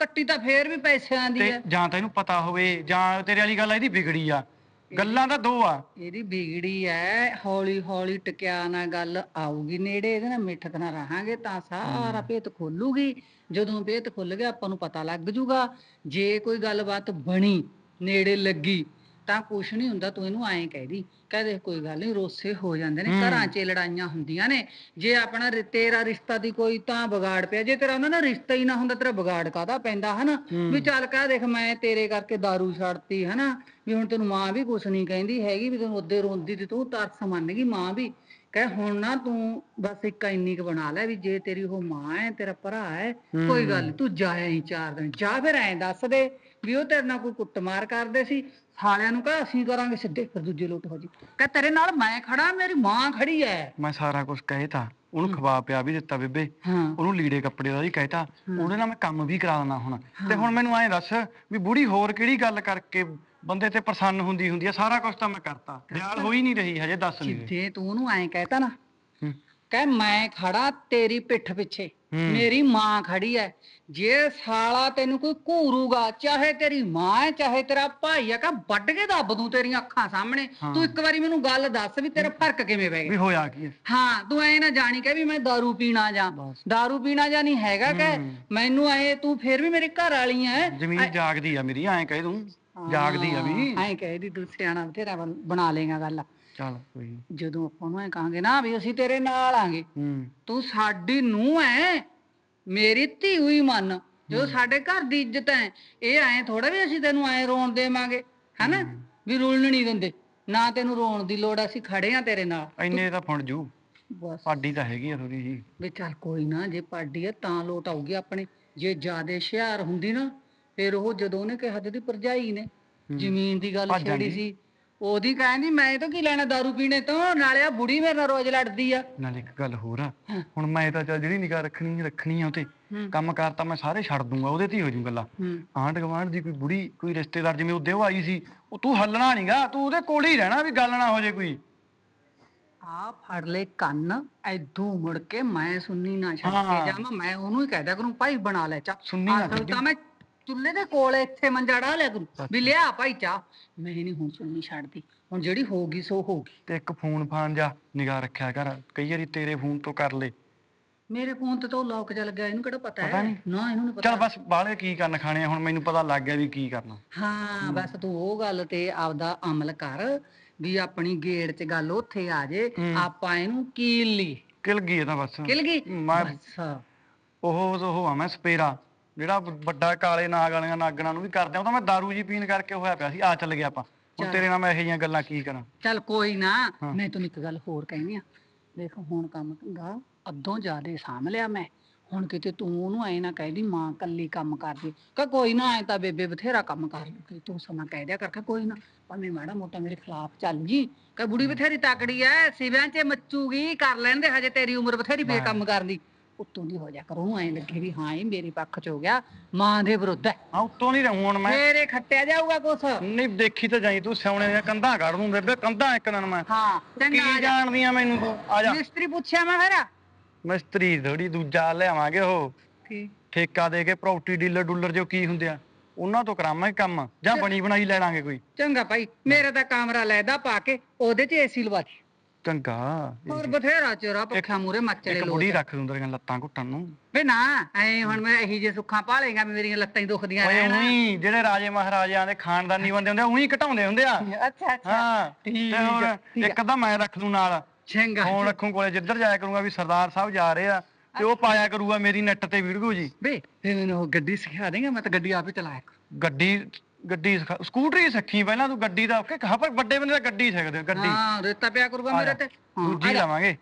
Speaker 3: ਕੱਟੀ ਤਾਂ ਫੇਰ ਵੀ ਪੈਸਿਆਂ ਦੀ
Speaker 4: ਤੇ
Speaker 3: ਹੈ
Speaker 4: ਜਾਂ ਤਾਂ ਇਹਨੂੰ ਪਤਾ ਹੋਵੇ ਜਾਂ ਤੇਰੇ ਵਾਲੀ ਗੱਲ ਆ, ਇਹਦੀ ਵਿਗੜੀ ਆ। ਗੱਲਾਂ ਤਾਂ ਦੋ ਆ।
Speaker 3: ਇਹਦੀ ਵਿਗੜੀ ਐ ਹੌਲੀ ਹੌਲੀ ਟਕਿਆ ਨਾ ਗੱਲ ਆਊਗੀ ਨੇੜੇ ਇਹਦੇ ਨਾਲ ਮਿੱਠਤ ਨਾਲ ਰਹਾਂਗੇ ਤਾਂ ਸਾਰਾ ਭੇਤ ਖੋਲੂਗੀ। ਜਦੋਂ ਭੇਤ ਖੁੱਲ ਗਿਆ ਆਪਾਂ ਨੂੰ ਪਤਾ ਲੱਗ ਜੂਗਾ ਜੇ ਕੋਈ ਗੱਲਬਾਤ ਬਣੀ ਨੇੜੇ ਲੱਗੀ ਤਾਂ ਕੁਛ ਨਹੀਂ ਹੁੰਦਾ ਤੂੰ ਇਹਨੂੰ ਐਂ ਕਹਿ ਦੀ। ਕਹਦੇ ਕੋਈ ਗੱਲ ਨਹੀਂ ਰੋਸੇ ਹੋ ਜਾਂਦੇ ਨੇ। ਘਰਾਂ 'ਚ ਲੜਾਈਆਂ ਹੁੰਦੀਆਂ ਨੇ। ਜੇ ਆਪਣਾ ਰਿ- ਤੇਰਾ ਰਿਸ਼ਤਾ ਦੀ ਕੋਈ ਤਾਂ ਵਿਗਾੜ ਪਿਆ ਜੇ ਤੇਰਾ ਉਹਨਾਂ ਨਾਲ ਰਿਸ਼ਤਾ ਹੀ ਨਾ ਹੁੰਦਾ ਤੇਰਾ ਵਿਗਾੜ ਕਾਦਾ ਪੈਂਦਾ ਹਨਾ? ਵੀ ਚੱਲ ਕਹ ਦੇਖ ਮੈਂ ਤੇਰੇ ਕਰਕੇ दारू ਛੱਡਤੀ ਹਨਾ? ਵੀ ਹੁਣ ਤੈਨੂੰ ਮਾਂ ਵੀ ਕੁਛ ਨਹੀਂ ਕਹਿੰਦੀ ਹੈਗੀ ਵੀ ਤੈਨੂੰ ਉਹਦੇ ਰੋਂਦੀ ਤੇ ਤੂੰ ਤਰਸ ਮੰਨ ਗਈ ਮਾਂ ਵੀ। ਕਹੇ ਹੁਣ ਨਾ ਤੂੰ ਬਸ ਇੱਕ ਇੰਨੀ ਕੁ ਬਣਾ ਲੈ ਵੀ ਜੇ ਤੇਰੀ ਉਹ ਮਾਂ ਹੈ ਤੇਰਾ ਭਰਾ ਹੈ। ਕੋਈ ਗੱਲ ਨੀ, ਤੂੰ ਜਾਇਆ ਹੀ ਚਾਰ ਦਿਨ ਜਾ ਫਿਰ ਐਂ ਦੱਸ ਦੇ ਵੀ ਉਹ ਤੇਰੇ ਨਾਲ ਕੋਈ ਕੁੱਟਮਾਰ ਕਰਦੇ ਸੀ। ਸਾਲਿਆਂ ਨੂੰ ਕਹ ਅਸੀਂ ਕਰਾਂਗੇ ਸਿੱਧੇ ਫਿਰ ਦੂਜੇ ਲੋਟ ਹੋ ਜੀ। ਕਹ ਤੇਰੇ ਨਾਲ ਮੈਂ ਖੜਾ ਮੇਰੀ ਮਾਂ ਖੜੀ ਹੈ
Speaker 4: ਮੈਂ ਸਾਰਾ ਕੁਝ ਕਹਿਤਾ। ਉਹਨੂੰ ਖਵਾ ਪਿਆ ਵੀ ਦਿੱਤਾ ਬੇਬੇ।
Speaker 3: ਹਾਂ।
Speaker 4: ਉਹਨੂੰ ਲੀੜੇ ਕੱਪੜੇ ਦਾ ਵੀ ਕਹਿਤਾ। ਉਹਦੇ ਨਾਲ ਮੈਂ ਕੰਮ ਵੀ ਕਰਾ ਦੇਣਾ ਹੁਣ। ਤੇ ਹੁਣ ਮੈਨੂੰ ਐਂ ਦੱਸ ਵੀ ਬੁੜੀ ਹੋਰ ਕਿਹੜੀ ਗੱਲ ਕਰਕੇ ਬੰਦੇ ਤੇ ਪ੍ਰਸੰਨ ਹੁੰਦੀ ਹੁੰਦੀ ਆ ਸਾਰਾ ਕੁਝ ਤਾਂ ਮੈਂ ਕਰਤਾ। ਦਿਆਲ ਹੋਈ ਨਹੀਂ ਰਹੀ ਹਜੇ ਦੱਸ ਨਹੀਂ
Speaker 3: ਜੇ ਤੂੰ ਉਹਨੂੰ ਐਂ ਕਹਿਤਾ ਨਾ। ਕਹਿ ਮੈਂ ਖੜਾ ਤੇਰੀ ਪਿੱਠ ਪਿੱਛੇ। ਮੇਰੀ ਮਾਂ ਖੜੀ ਐ ਜੇ ਸਾਲਾ ਤੈਨੂੰ ਕੋਈ ਘੂਰੂਗਾ ਚਾਹੇ ਤੇਰੀ ਮਾਂ ਹੈ ਚਾਹੇ ਤੇਰਾ ਭਾਈ ਹੈ ਕਾ ਵੱਢ ਕੇ ਦੱਬ ਦੂੰ ਤੇਰੀਆਂ ਅੱਖਾਂ ਸਾਹਮਣੇ ਤੂੰ ਇੱਕ ਵਾਰੀ ਮੈਨੂੰ ਗੱਲ ਦੱਸ ਵੀ ਤੇਰਾ ਫਰਕ ਕਿਵੇਂ ਪੈ
Speaker 4: ਵੀ
Speaker 3: ਗਿਆ
Speaker 4: ਹੋਇਆ ਕੀ ਹੈ?
Speaker 3: ਹਾਂ ਤੂੰ ਐ ਨਾ ਜਾਣੀ ਕਿ ਵੀ ਮੈਂ दारू ਪੀਣਾ ਜਾਂ दारू ਪੀਣਾ ਜਾਂ ਨਹੀਂ ਹੈਗਾ ਕਿ ਮੈਨੂੰ ਐ ਤੂੰ ਫੇਰ ਵੀ ਮੇਰੇ ਘਰ ਵਾਲੀ ਐ
Speaker 4: ਜ਼ਮੀਨ ਜਾਗਦੀ ਆ ਮੇਰੀ ਐਂ ਕਹਿ ਦੂੰ ਜਾਗਦੀ ਆ ਵੀ
Speaker 3: ਐ ਕਹਿ ਦੀ ਤੂੰ ਸਿਆਣਾ ਬਥੇਰਾ ਬਣ- ਬਣਾ ਲੇਗਾ ਗੱਲ
Speaker 4: ਚੱਲ ਕੋਈ ਨੀ।
Speaker 3: ਜਦੋਂ ਆਪਾਂ ਨੂੰ ਐ ਕਹਾਂਗੇ ਨਾ ਵੀ ਅਸੀਂ ਤੇਰੇ ਨਾਲ ਆਂਗੇ।
Speaker 4: ਹੂੰ।
Speaker 3: ਤੂੰ ਸਾਡੀ ਨੂੰ ਐ ਮੇਰੀ ਧੀ ਹੋਈ ਮੰਨ। ਜੋ ਸਾਡੇ ਘਰ ਦੀ ਇੱਜ਼ਤ ਐ ਇਹ ਐ ਥੋੜਾ ਵੀ ਅਸੀਂ ਤੈਨੂੰ ਐ ਰੋਣ ਦੇਵਾਂਗੇ ਹੈਨਾ? ਵੀ ਰੁਲਣ ਨਹੀਂ ਦਿੰਦੇ। ਨਾ ਤੈਨੂੰ ਰੋਣ ਦੀ ਲੋੜ ਅਸੀਂ ਖੜੇ ਆ ਤੇਰੇ ਨਾਲ।
Speaker 4: ਇੰਨੇ ਤਾਂ ਫੁੰਡ ਜੂ।
Speaker 3: ਬਸ।
Speaker 4: ਪਾਡੀ ਤਾਂ ਹੈਗੀ ਆ ਥੋੜੀ ਜੀ
Speaker 3: ਵੀ ਚੱਲ ਕੋਈ ਨਾ ਜੇ ਪਾਡੀ ਆ ਤਾਂ ਲੋਟ ਆਊਗੀ ਆਪਣੇ। ਜੇ ਜਿਆਦੇ ਹੁਸ਼ਿਆਰ ਹੁੰਦੀ ਨਾ ਫਿਰ ਉਹ ਜਦੋਂ ਉਹਨੇ ਕਿਹਾ ਜਿਹਦੀ ਭਰਜਾਈ ਨੇ। ਜ਼ਮੀਨ ਦੀ ਗੱਲ
Speaker 4: ਭੱਜ
Speaker 3: ਛੇੜੀ
Speaker 4: ਜਾਂਦੀ।
Speaker 3: ਸੀ। ਉਹਦੀ ਕਹਿੰਦੀ ਮੈਂ ਤਾਂ ਕੀ ਲੈਣਾ ਦਾਰੂ ਪੀਣੇ ਤੋਂ ਨਾਲੇ ਆ ਬੁੜੀ ਮੇਰੇ ਨਾਲ ਰੋਜ਼ ਲੜਦੀ ਆ
Speaker 4: ਨਾਲ ਇੱਕ ਗੱਲ ਹੋਰ ਆ ਹੁਣ ਮੈਂ ਤਾਂ ਚੱਲ ਜਿਹੜੀ ਨਿਗਾਹ ਰੱਖਣੀ ਰੱਖਣੀ ਆ ਉਤੇ। ਕੰਮ ਕਾਰ ਤਾਂ ਮੈਂ ਸਾਰੇ ਛੱਡ ਦੂੰਗਾ ਉਹਦੇ ਤੇ ਹੀ ਹੋ ਜੂ ਗੱਲਾਂ ਆਂਢ ਗੁਆਂਢ ਦੀ ਕੋਈ ਬੁੜੀ ਕੋਈ ਰਿਸ਼ਤੇਦਾਰ ਜਿਵੇਂ ਉਹਦੇ ਉਹ ਆਈ ਸੀ ਉਹ ਤੂੰ ਹੱਲਣਾ ਨਹੀਂਗਾ ਤੂੰ ਉਹਦੇ ਕੋਲ ਹੀ ਰਹਿਣਾ ਵੀ ਗੱਲ ਨਾ ਹੋ ਜੇ ਕੋਈ
Speaker 3: ਆ ਫੜ ਲੈ ਕੰਨ ਐਦੂ ਮੁੜ ਕੇ ਮੈਂ ਸੁਣਨੀ ਨਾ ਛੱਡ। ਕੇ ਜਾਵਾਂ ਮੈਂ ਉਹਨੂੰ ਹੀ ਕਹਿ ਦਿਆ ਕਰੂੰ ਭਾਈ ਬਣਾ ਲੈ ਚਾ
Speaker 4: ਸੁਣਨੀ ਨਾ
Speaker 3: ਅਸਲ। ਤਾਂ ਮੈਂ ਚੁੱਲ੍ਹੇ ਦੇ ਕੋਲ ਇੱਥੇ ਮੰਜਾ ਢਾ ਲਿਆ ਕਰੂੰ ਵੀ ਲਿਆ ਭਾਈ ਚਾ ਮੈਂ ਨਹੀਂ ਹੁਣ ਸੁਣਨੀ ਛੱਡਦੀ। ਹੁਣ ਜਿਹੜੀ ਹੋਗੀ ਸੋ ਹੋਗੀ
Speaker 4: ਤੇ ਇੱਕ ਫੋਨ ਫਾਨ ਜਾ ਨਿਗਾਹ ਰੱਖਿਆ ਕਰ। ਕਈ ਵਾਰੀ ਤੇਰੇ ਫੋਨ ਤੋਂ ਕਰ ਲੈ।
Speaker 3: ਮੇਰੇ ਫੋਨ ਤੇ ਤਾਂ ਉਹ ਲੌਕ ਚੱਲ ਗਿਆ ਇਹਨੂੰ ਕਿਹੜਾ ਪਤਾ
Speaker 4: ਪਤਾ
Speaker 3: ਹੈ
Speaker 4: ਨਹੀਂ।
Speaker 3: ਨਾ ਇਹਨੂੰ ਨਹੀਂ ਪਤਾ।
Speaker 4: ਚੱਲ ਬਸ ਬਾਹਲੇ ਕੀ ਕਰਨ ਖਾਣੇ ਆ, ਹੁਣ ਮੈਨੂੰ ਪਤਾ ਲੱਗ ਗਿਆ ਵੀ ਕੀ ਕਰਨਾ।
Speaker 3: ਹਾਂ ਬਸ ਤੂੰ ਉਹ ਗੱਲ ਤੇ ਆਪਦਾ ਅਮਲ ਕਰ ਵੀ ਆਪਣੀ ਗੇੜ 'ਚ ਗੱਲ ਉੱਥੇ ਆ ਜੇ।
Speaker 4: ਹੂੰ।
Speaker 3: ਆਪਾਂ ਇਹਨੂੰ ਕੀਲ ਲਈ।
Speaker 4: ਕਿਲ ਗਈ ਇਹ ਤਾਂ ਬਸ।
Speaker 3: ਕਿਲ ਗਈ?
Speaker 4: ਮੈਂ
Speaker 3: ਬਸ।
Speaker 4: ਉਹ ਉਹ ਆ ਮੈਂ ਸਪੇਰਾ। ਜਿਹੜਾ ਵੱਡਾ ਕਾਲੇ ਨਾਗ ਵਾਲੀਆਂ ਨਾਗਣਾ ਨੂੰ ਵੀ ਕਰਦੇ ਆ ਉਹ ਤਾਂ ਮੈਂ दारू ਜੀ ਪੀਣ ਕਰਕੇ ਹੋਇਆ ਪਿਆ ਸੀ ਆ ਚੱਲ ਗਿਆ ਆਪਾਂ। ਹੁਣ। ਤੇਰੇ ਨਾਲ ਮੈਂ ਇਹੋ ਜਿਹੀਆਂ ਗੱਲਾਂ ਕੀ ਕਰਾਂ?
Speaker 3: ਚੱਲ ਕੋਈ ਨਾ। ਮੈਂ ਤੈਨੂੰ ਇੱਕ ਗੱਲ ਹੋਰ ਕਹਿਨੀ ਆ। ਦੇਖ ਹੁਣ ਕੰਮ ਗਾ ਅੱਧੋਂ ਜ਼ਿਆਦੇ ਸਾਂਭ ਲਿਆ ਮੈਂ। ਹੁਣ ਕਿਤੇ ਤੂੰ ਉਹਨੂੰ ਐ ਨਾ ਕਹਿਦੀ ਮਾਂ ਕੱਲੀ ਕੰਮ ਕਰਦੀ। ਕਹ ਕੋਈ ਨਾ ਐ ਤਾਂ ਬੇਬੇ ਬਥੇਰਾ ਕੰਮ ਕਰ ਲੂਗੀ ਤੂੰ ਸਮਾਂ ਕਹਿ ਦਿਆ ਕਰਕੇ ਕੋਈ ਨਾ। ਭਾਵੇਂ ਮਾੜਾ ਮੋਟਾ ਮੇਰੇ ਖਿਲਾਫ ਚੱਲ ਜੀ ਕਹ ਬੁੜੀ ਬਥੇਰੀ ਤਕੜੀ ਐ ਸਿਵਿਆਂ 'ਚ ਮੱਚੂਗੀ ਕਰ ਲੈਣ ਦੇ ਹਜੇ ਤੇਰੀ ਉਮਰ ਬਥੇਰੀ ਬੇਕੰਮ ਕਰਨ ਦੀ ਉੱਤੋਂ ਦੀ ਹੋ ਜਾ ਕਰ। ਐ ਲੱਗੇ ਵੀ ਹਾਂ ਇਹ ਮੇਰੇ ਪੱਖ 'ਚ ਹੋ ਗਿਆ ਮਾਂ ਦੇ ਵਿਰੁੱਧ ਹੈ
Speaker 4: ਆ ਉੱਤੋਂ ਨਹੀਂ ਰਹੂੰ ਹੁਣ ਮੈਂ
Speaker 3: ਫੇਰੇ ਖੱਟਿਆ ਜਾਊਗਾ ਕੁਛ?
Speaker 4: ਨਹੀਂ ਦੇਖੀ ਤਾਂ ਜਾਈ ਤੂੰ ਸਿਉਣੇ ਦੀਆਂ ਕੰਧਾਂ ਕੱਢ ਦੂੰ ਬੇਬੇ ਕੰਧਾਂ ਇੱਕ ਦਿਨ ਮੈਂ।
Speaker 3: ਹਾਂ ਚੰਗਾ
Speaker 4: ਕੀ
Speaker 3: ਆ ਜਾ।
Speaker 4: ਜਾਣਦੀਆਂ ਮੈਨੂੰ ਤੂੰ? ਆ ਜਾ।
Speaker 3: ਮਿਸਤਰੀ ਪੁੱਛਿਆ ਮੈਂ ਫਿਰ।
Speaker 4: ਮਿਸਤਰੀ ਥੋੜੀ ਦੂਜਾ ਲਿਆਵਾਂਗੇ ਉਹ।
Speaker 3: ਠੀਕ
Speaker 4: ਠੇਕਾ ਦੇ ਕੇ ਪ੍ਰਾਪਰਟੀ ਡੀਲਰ ਡੂਲਰ ਜੋ ਕੀ ਹੁੰਦੇ ਆ ਉਹਨਾਂ ਤੋਂ ਕਰਾਵਾਂਗੇ ਕੰਮ। ਜਾਂ ਬਣੀ ਬਣਾਈ ਲੈ ਲਾਂਗੇ ਕੋਈ।
Speaker 3: ਚੰਗਾ ਭਾਈ ਮੇਰੇ ਤਾਂ ਕਮਰਾ ਲੈਦਾ ਪਾ ਕੇ ਉਹਦੇ 'ਚ ਏਸੀ ਲਵਾ ਦੇ।
Speaker 4: ਚੰਗਾ।
Speaker 3: ਹੋਰ ਬਥੇਰਾ ਚੋਰਾ ਪੱਖਾ ਮੂਰੇ ਮੱਚਲੇ
Speaker 4: ਇੱਕ
Speaker 3: ਲੋਕ
Speaker 4: ਬੁੜੀ ਰੱਖ ਦੂੰ ਤੇਰੀਆਂ ਲੱਤਾਂ ਘੁੱਟਣ ਨੂੰ।
Speaker 3: ਵੇ ਨਾ ਐ ਹੁਣ ਮੈਂ ਇਹੀ ਜੇ ਸੁੱਖਾਂ ਪਾਲੇਗਾ ਵੀ ਮੇਰੀਆਂ ਲੱਤਾਂ ਹੀ ਦੁਖਦੀਆਂ
Speaker 4: ਓਏ
Speaker 3: ਰਹਿਣ।
Speaker 4: ਉਹੀ ਜਿਹੜੇ ਰਾਜੇ ਮਹਾਰਾਜਿਆਂ ਦੇ ਖਾਨਦਾਨੀ ਬੰਦੇ ਹੁੰਦੇ ਆ ਉਹੀ ਘਟਾਉਂਦੇ ਹੁੰਦੇ ਆ।
Speaker 3: ਅੱਛਾ ਅੱਛਾ।
Speaker 4: ਹਾਂ
Speaker 3: ਠੀਕ
Speaker 4: ਤੇ ਹੋਰ
Speaker 3: ਆ, ਠੀਕ ਆ।
Speaker 4: ਇੱਕ ਅੱਧਾ ਮੈਂ ਰੱਖ ਦੂੰ ਨਾਲ।
Speaker 3: ਚੰਗਾ।
Speaker 4: ਫੋਨ ਰੱਖੂ ਕੋਲੇ ਜਿੱਧਰ ਜਾਇਆ ਕਰੂੰਗਾ ਵੀ ਸਰਦਾਰ ਸਾਹਿਬ ਜਾ ਰਹੇ ਆ ਤੇ ਉਹ ਪਾਇਆ ਕਰੂਗਾ ਮੇਰੀ ਨੈਟ ਤੇ ਵੀਡੀਓ ਜੀ।
Speaker 3: ਵੇ ਫੇ ਮੈਨੂੰ ਉਹ ਗੱਡੀ ਸਿਖਾ ਦੇਗਾ ਮੈਂ ਤਾਂ ਗੱਡੀ ਆਪ ਹੀ ਚਲਾਇਆ ਕਰਾਂ।
Speaker 4: ਗੱਡੀ ਗੱਡੀ ਸਿਖਾ- ਸਕੂਟਰੀ ਸਿੱਖੀ ਪਹਿਲਾਂ ਤੂੰ ਗੱਡੀ ਦਾ ਕਿ ਹਾਂ ਪਰ ਵੱਡੇ ਬੰਦੇ ਤਾਂ ਗੱਡੀ ਸਿੱਖਦੇ ਆ, ਗੱਡੀ
Speaker 3: ਹਾਂ ਰੇਤਾ ਪਿਆ ਕਰੂਗਾ ਮੇਰੇ। ਤੇ ਹਾਂ,
Speaker 4: ਦੂਜੀ
Speaker 3: ਆ ਜਾ।
Speaker 4: ਲਵਾਂਗੇ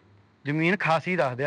Speaker 4: ਜ਼ਮੀਨ ਖਾਸੀ ਦੱਸ ਦੇ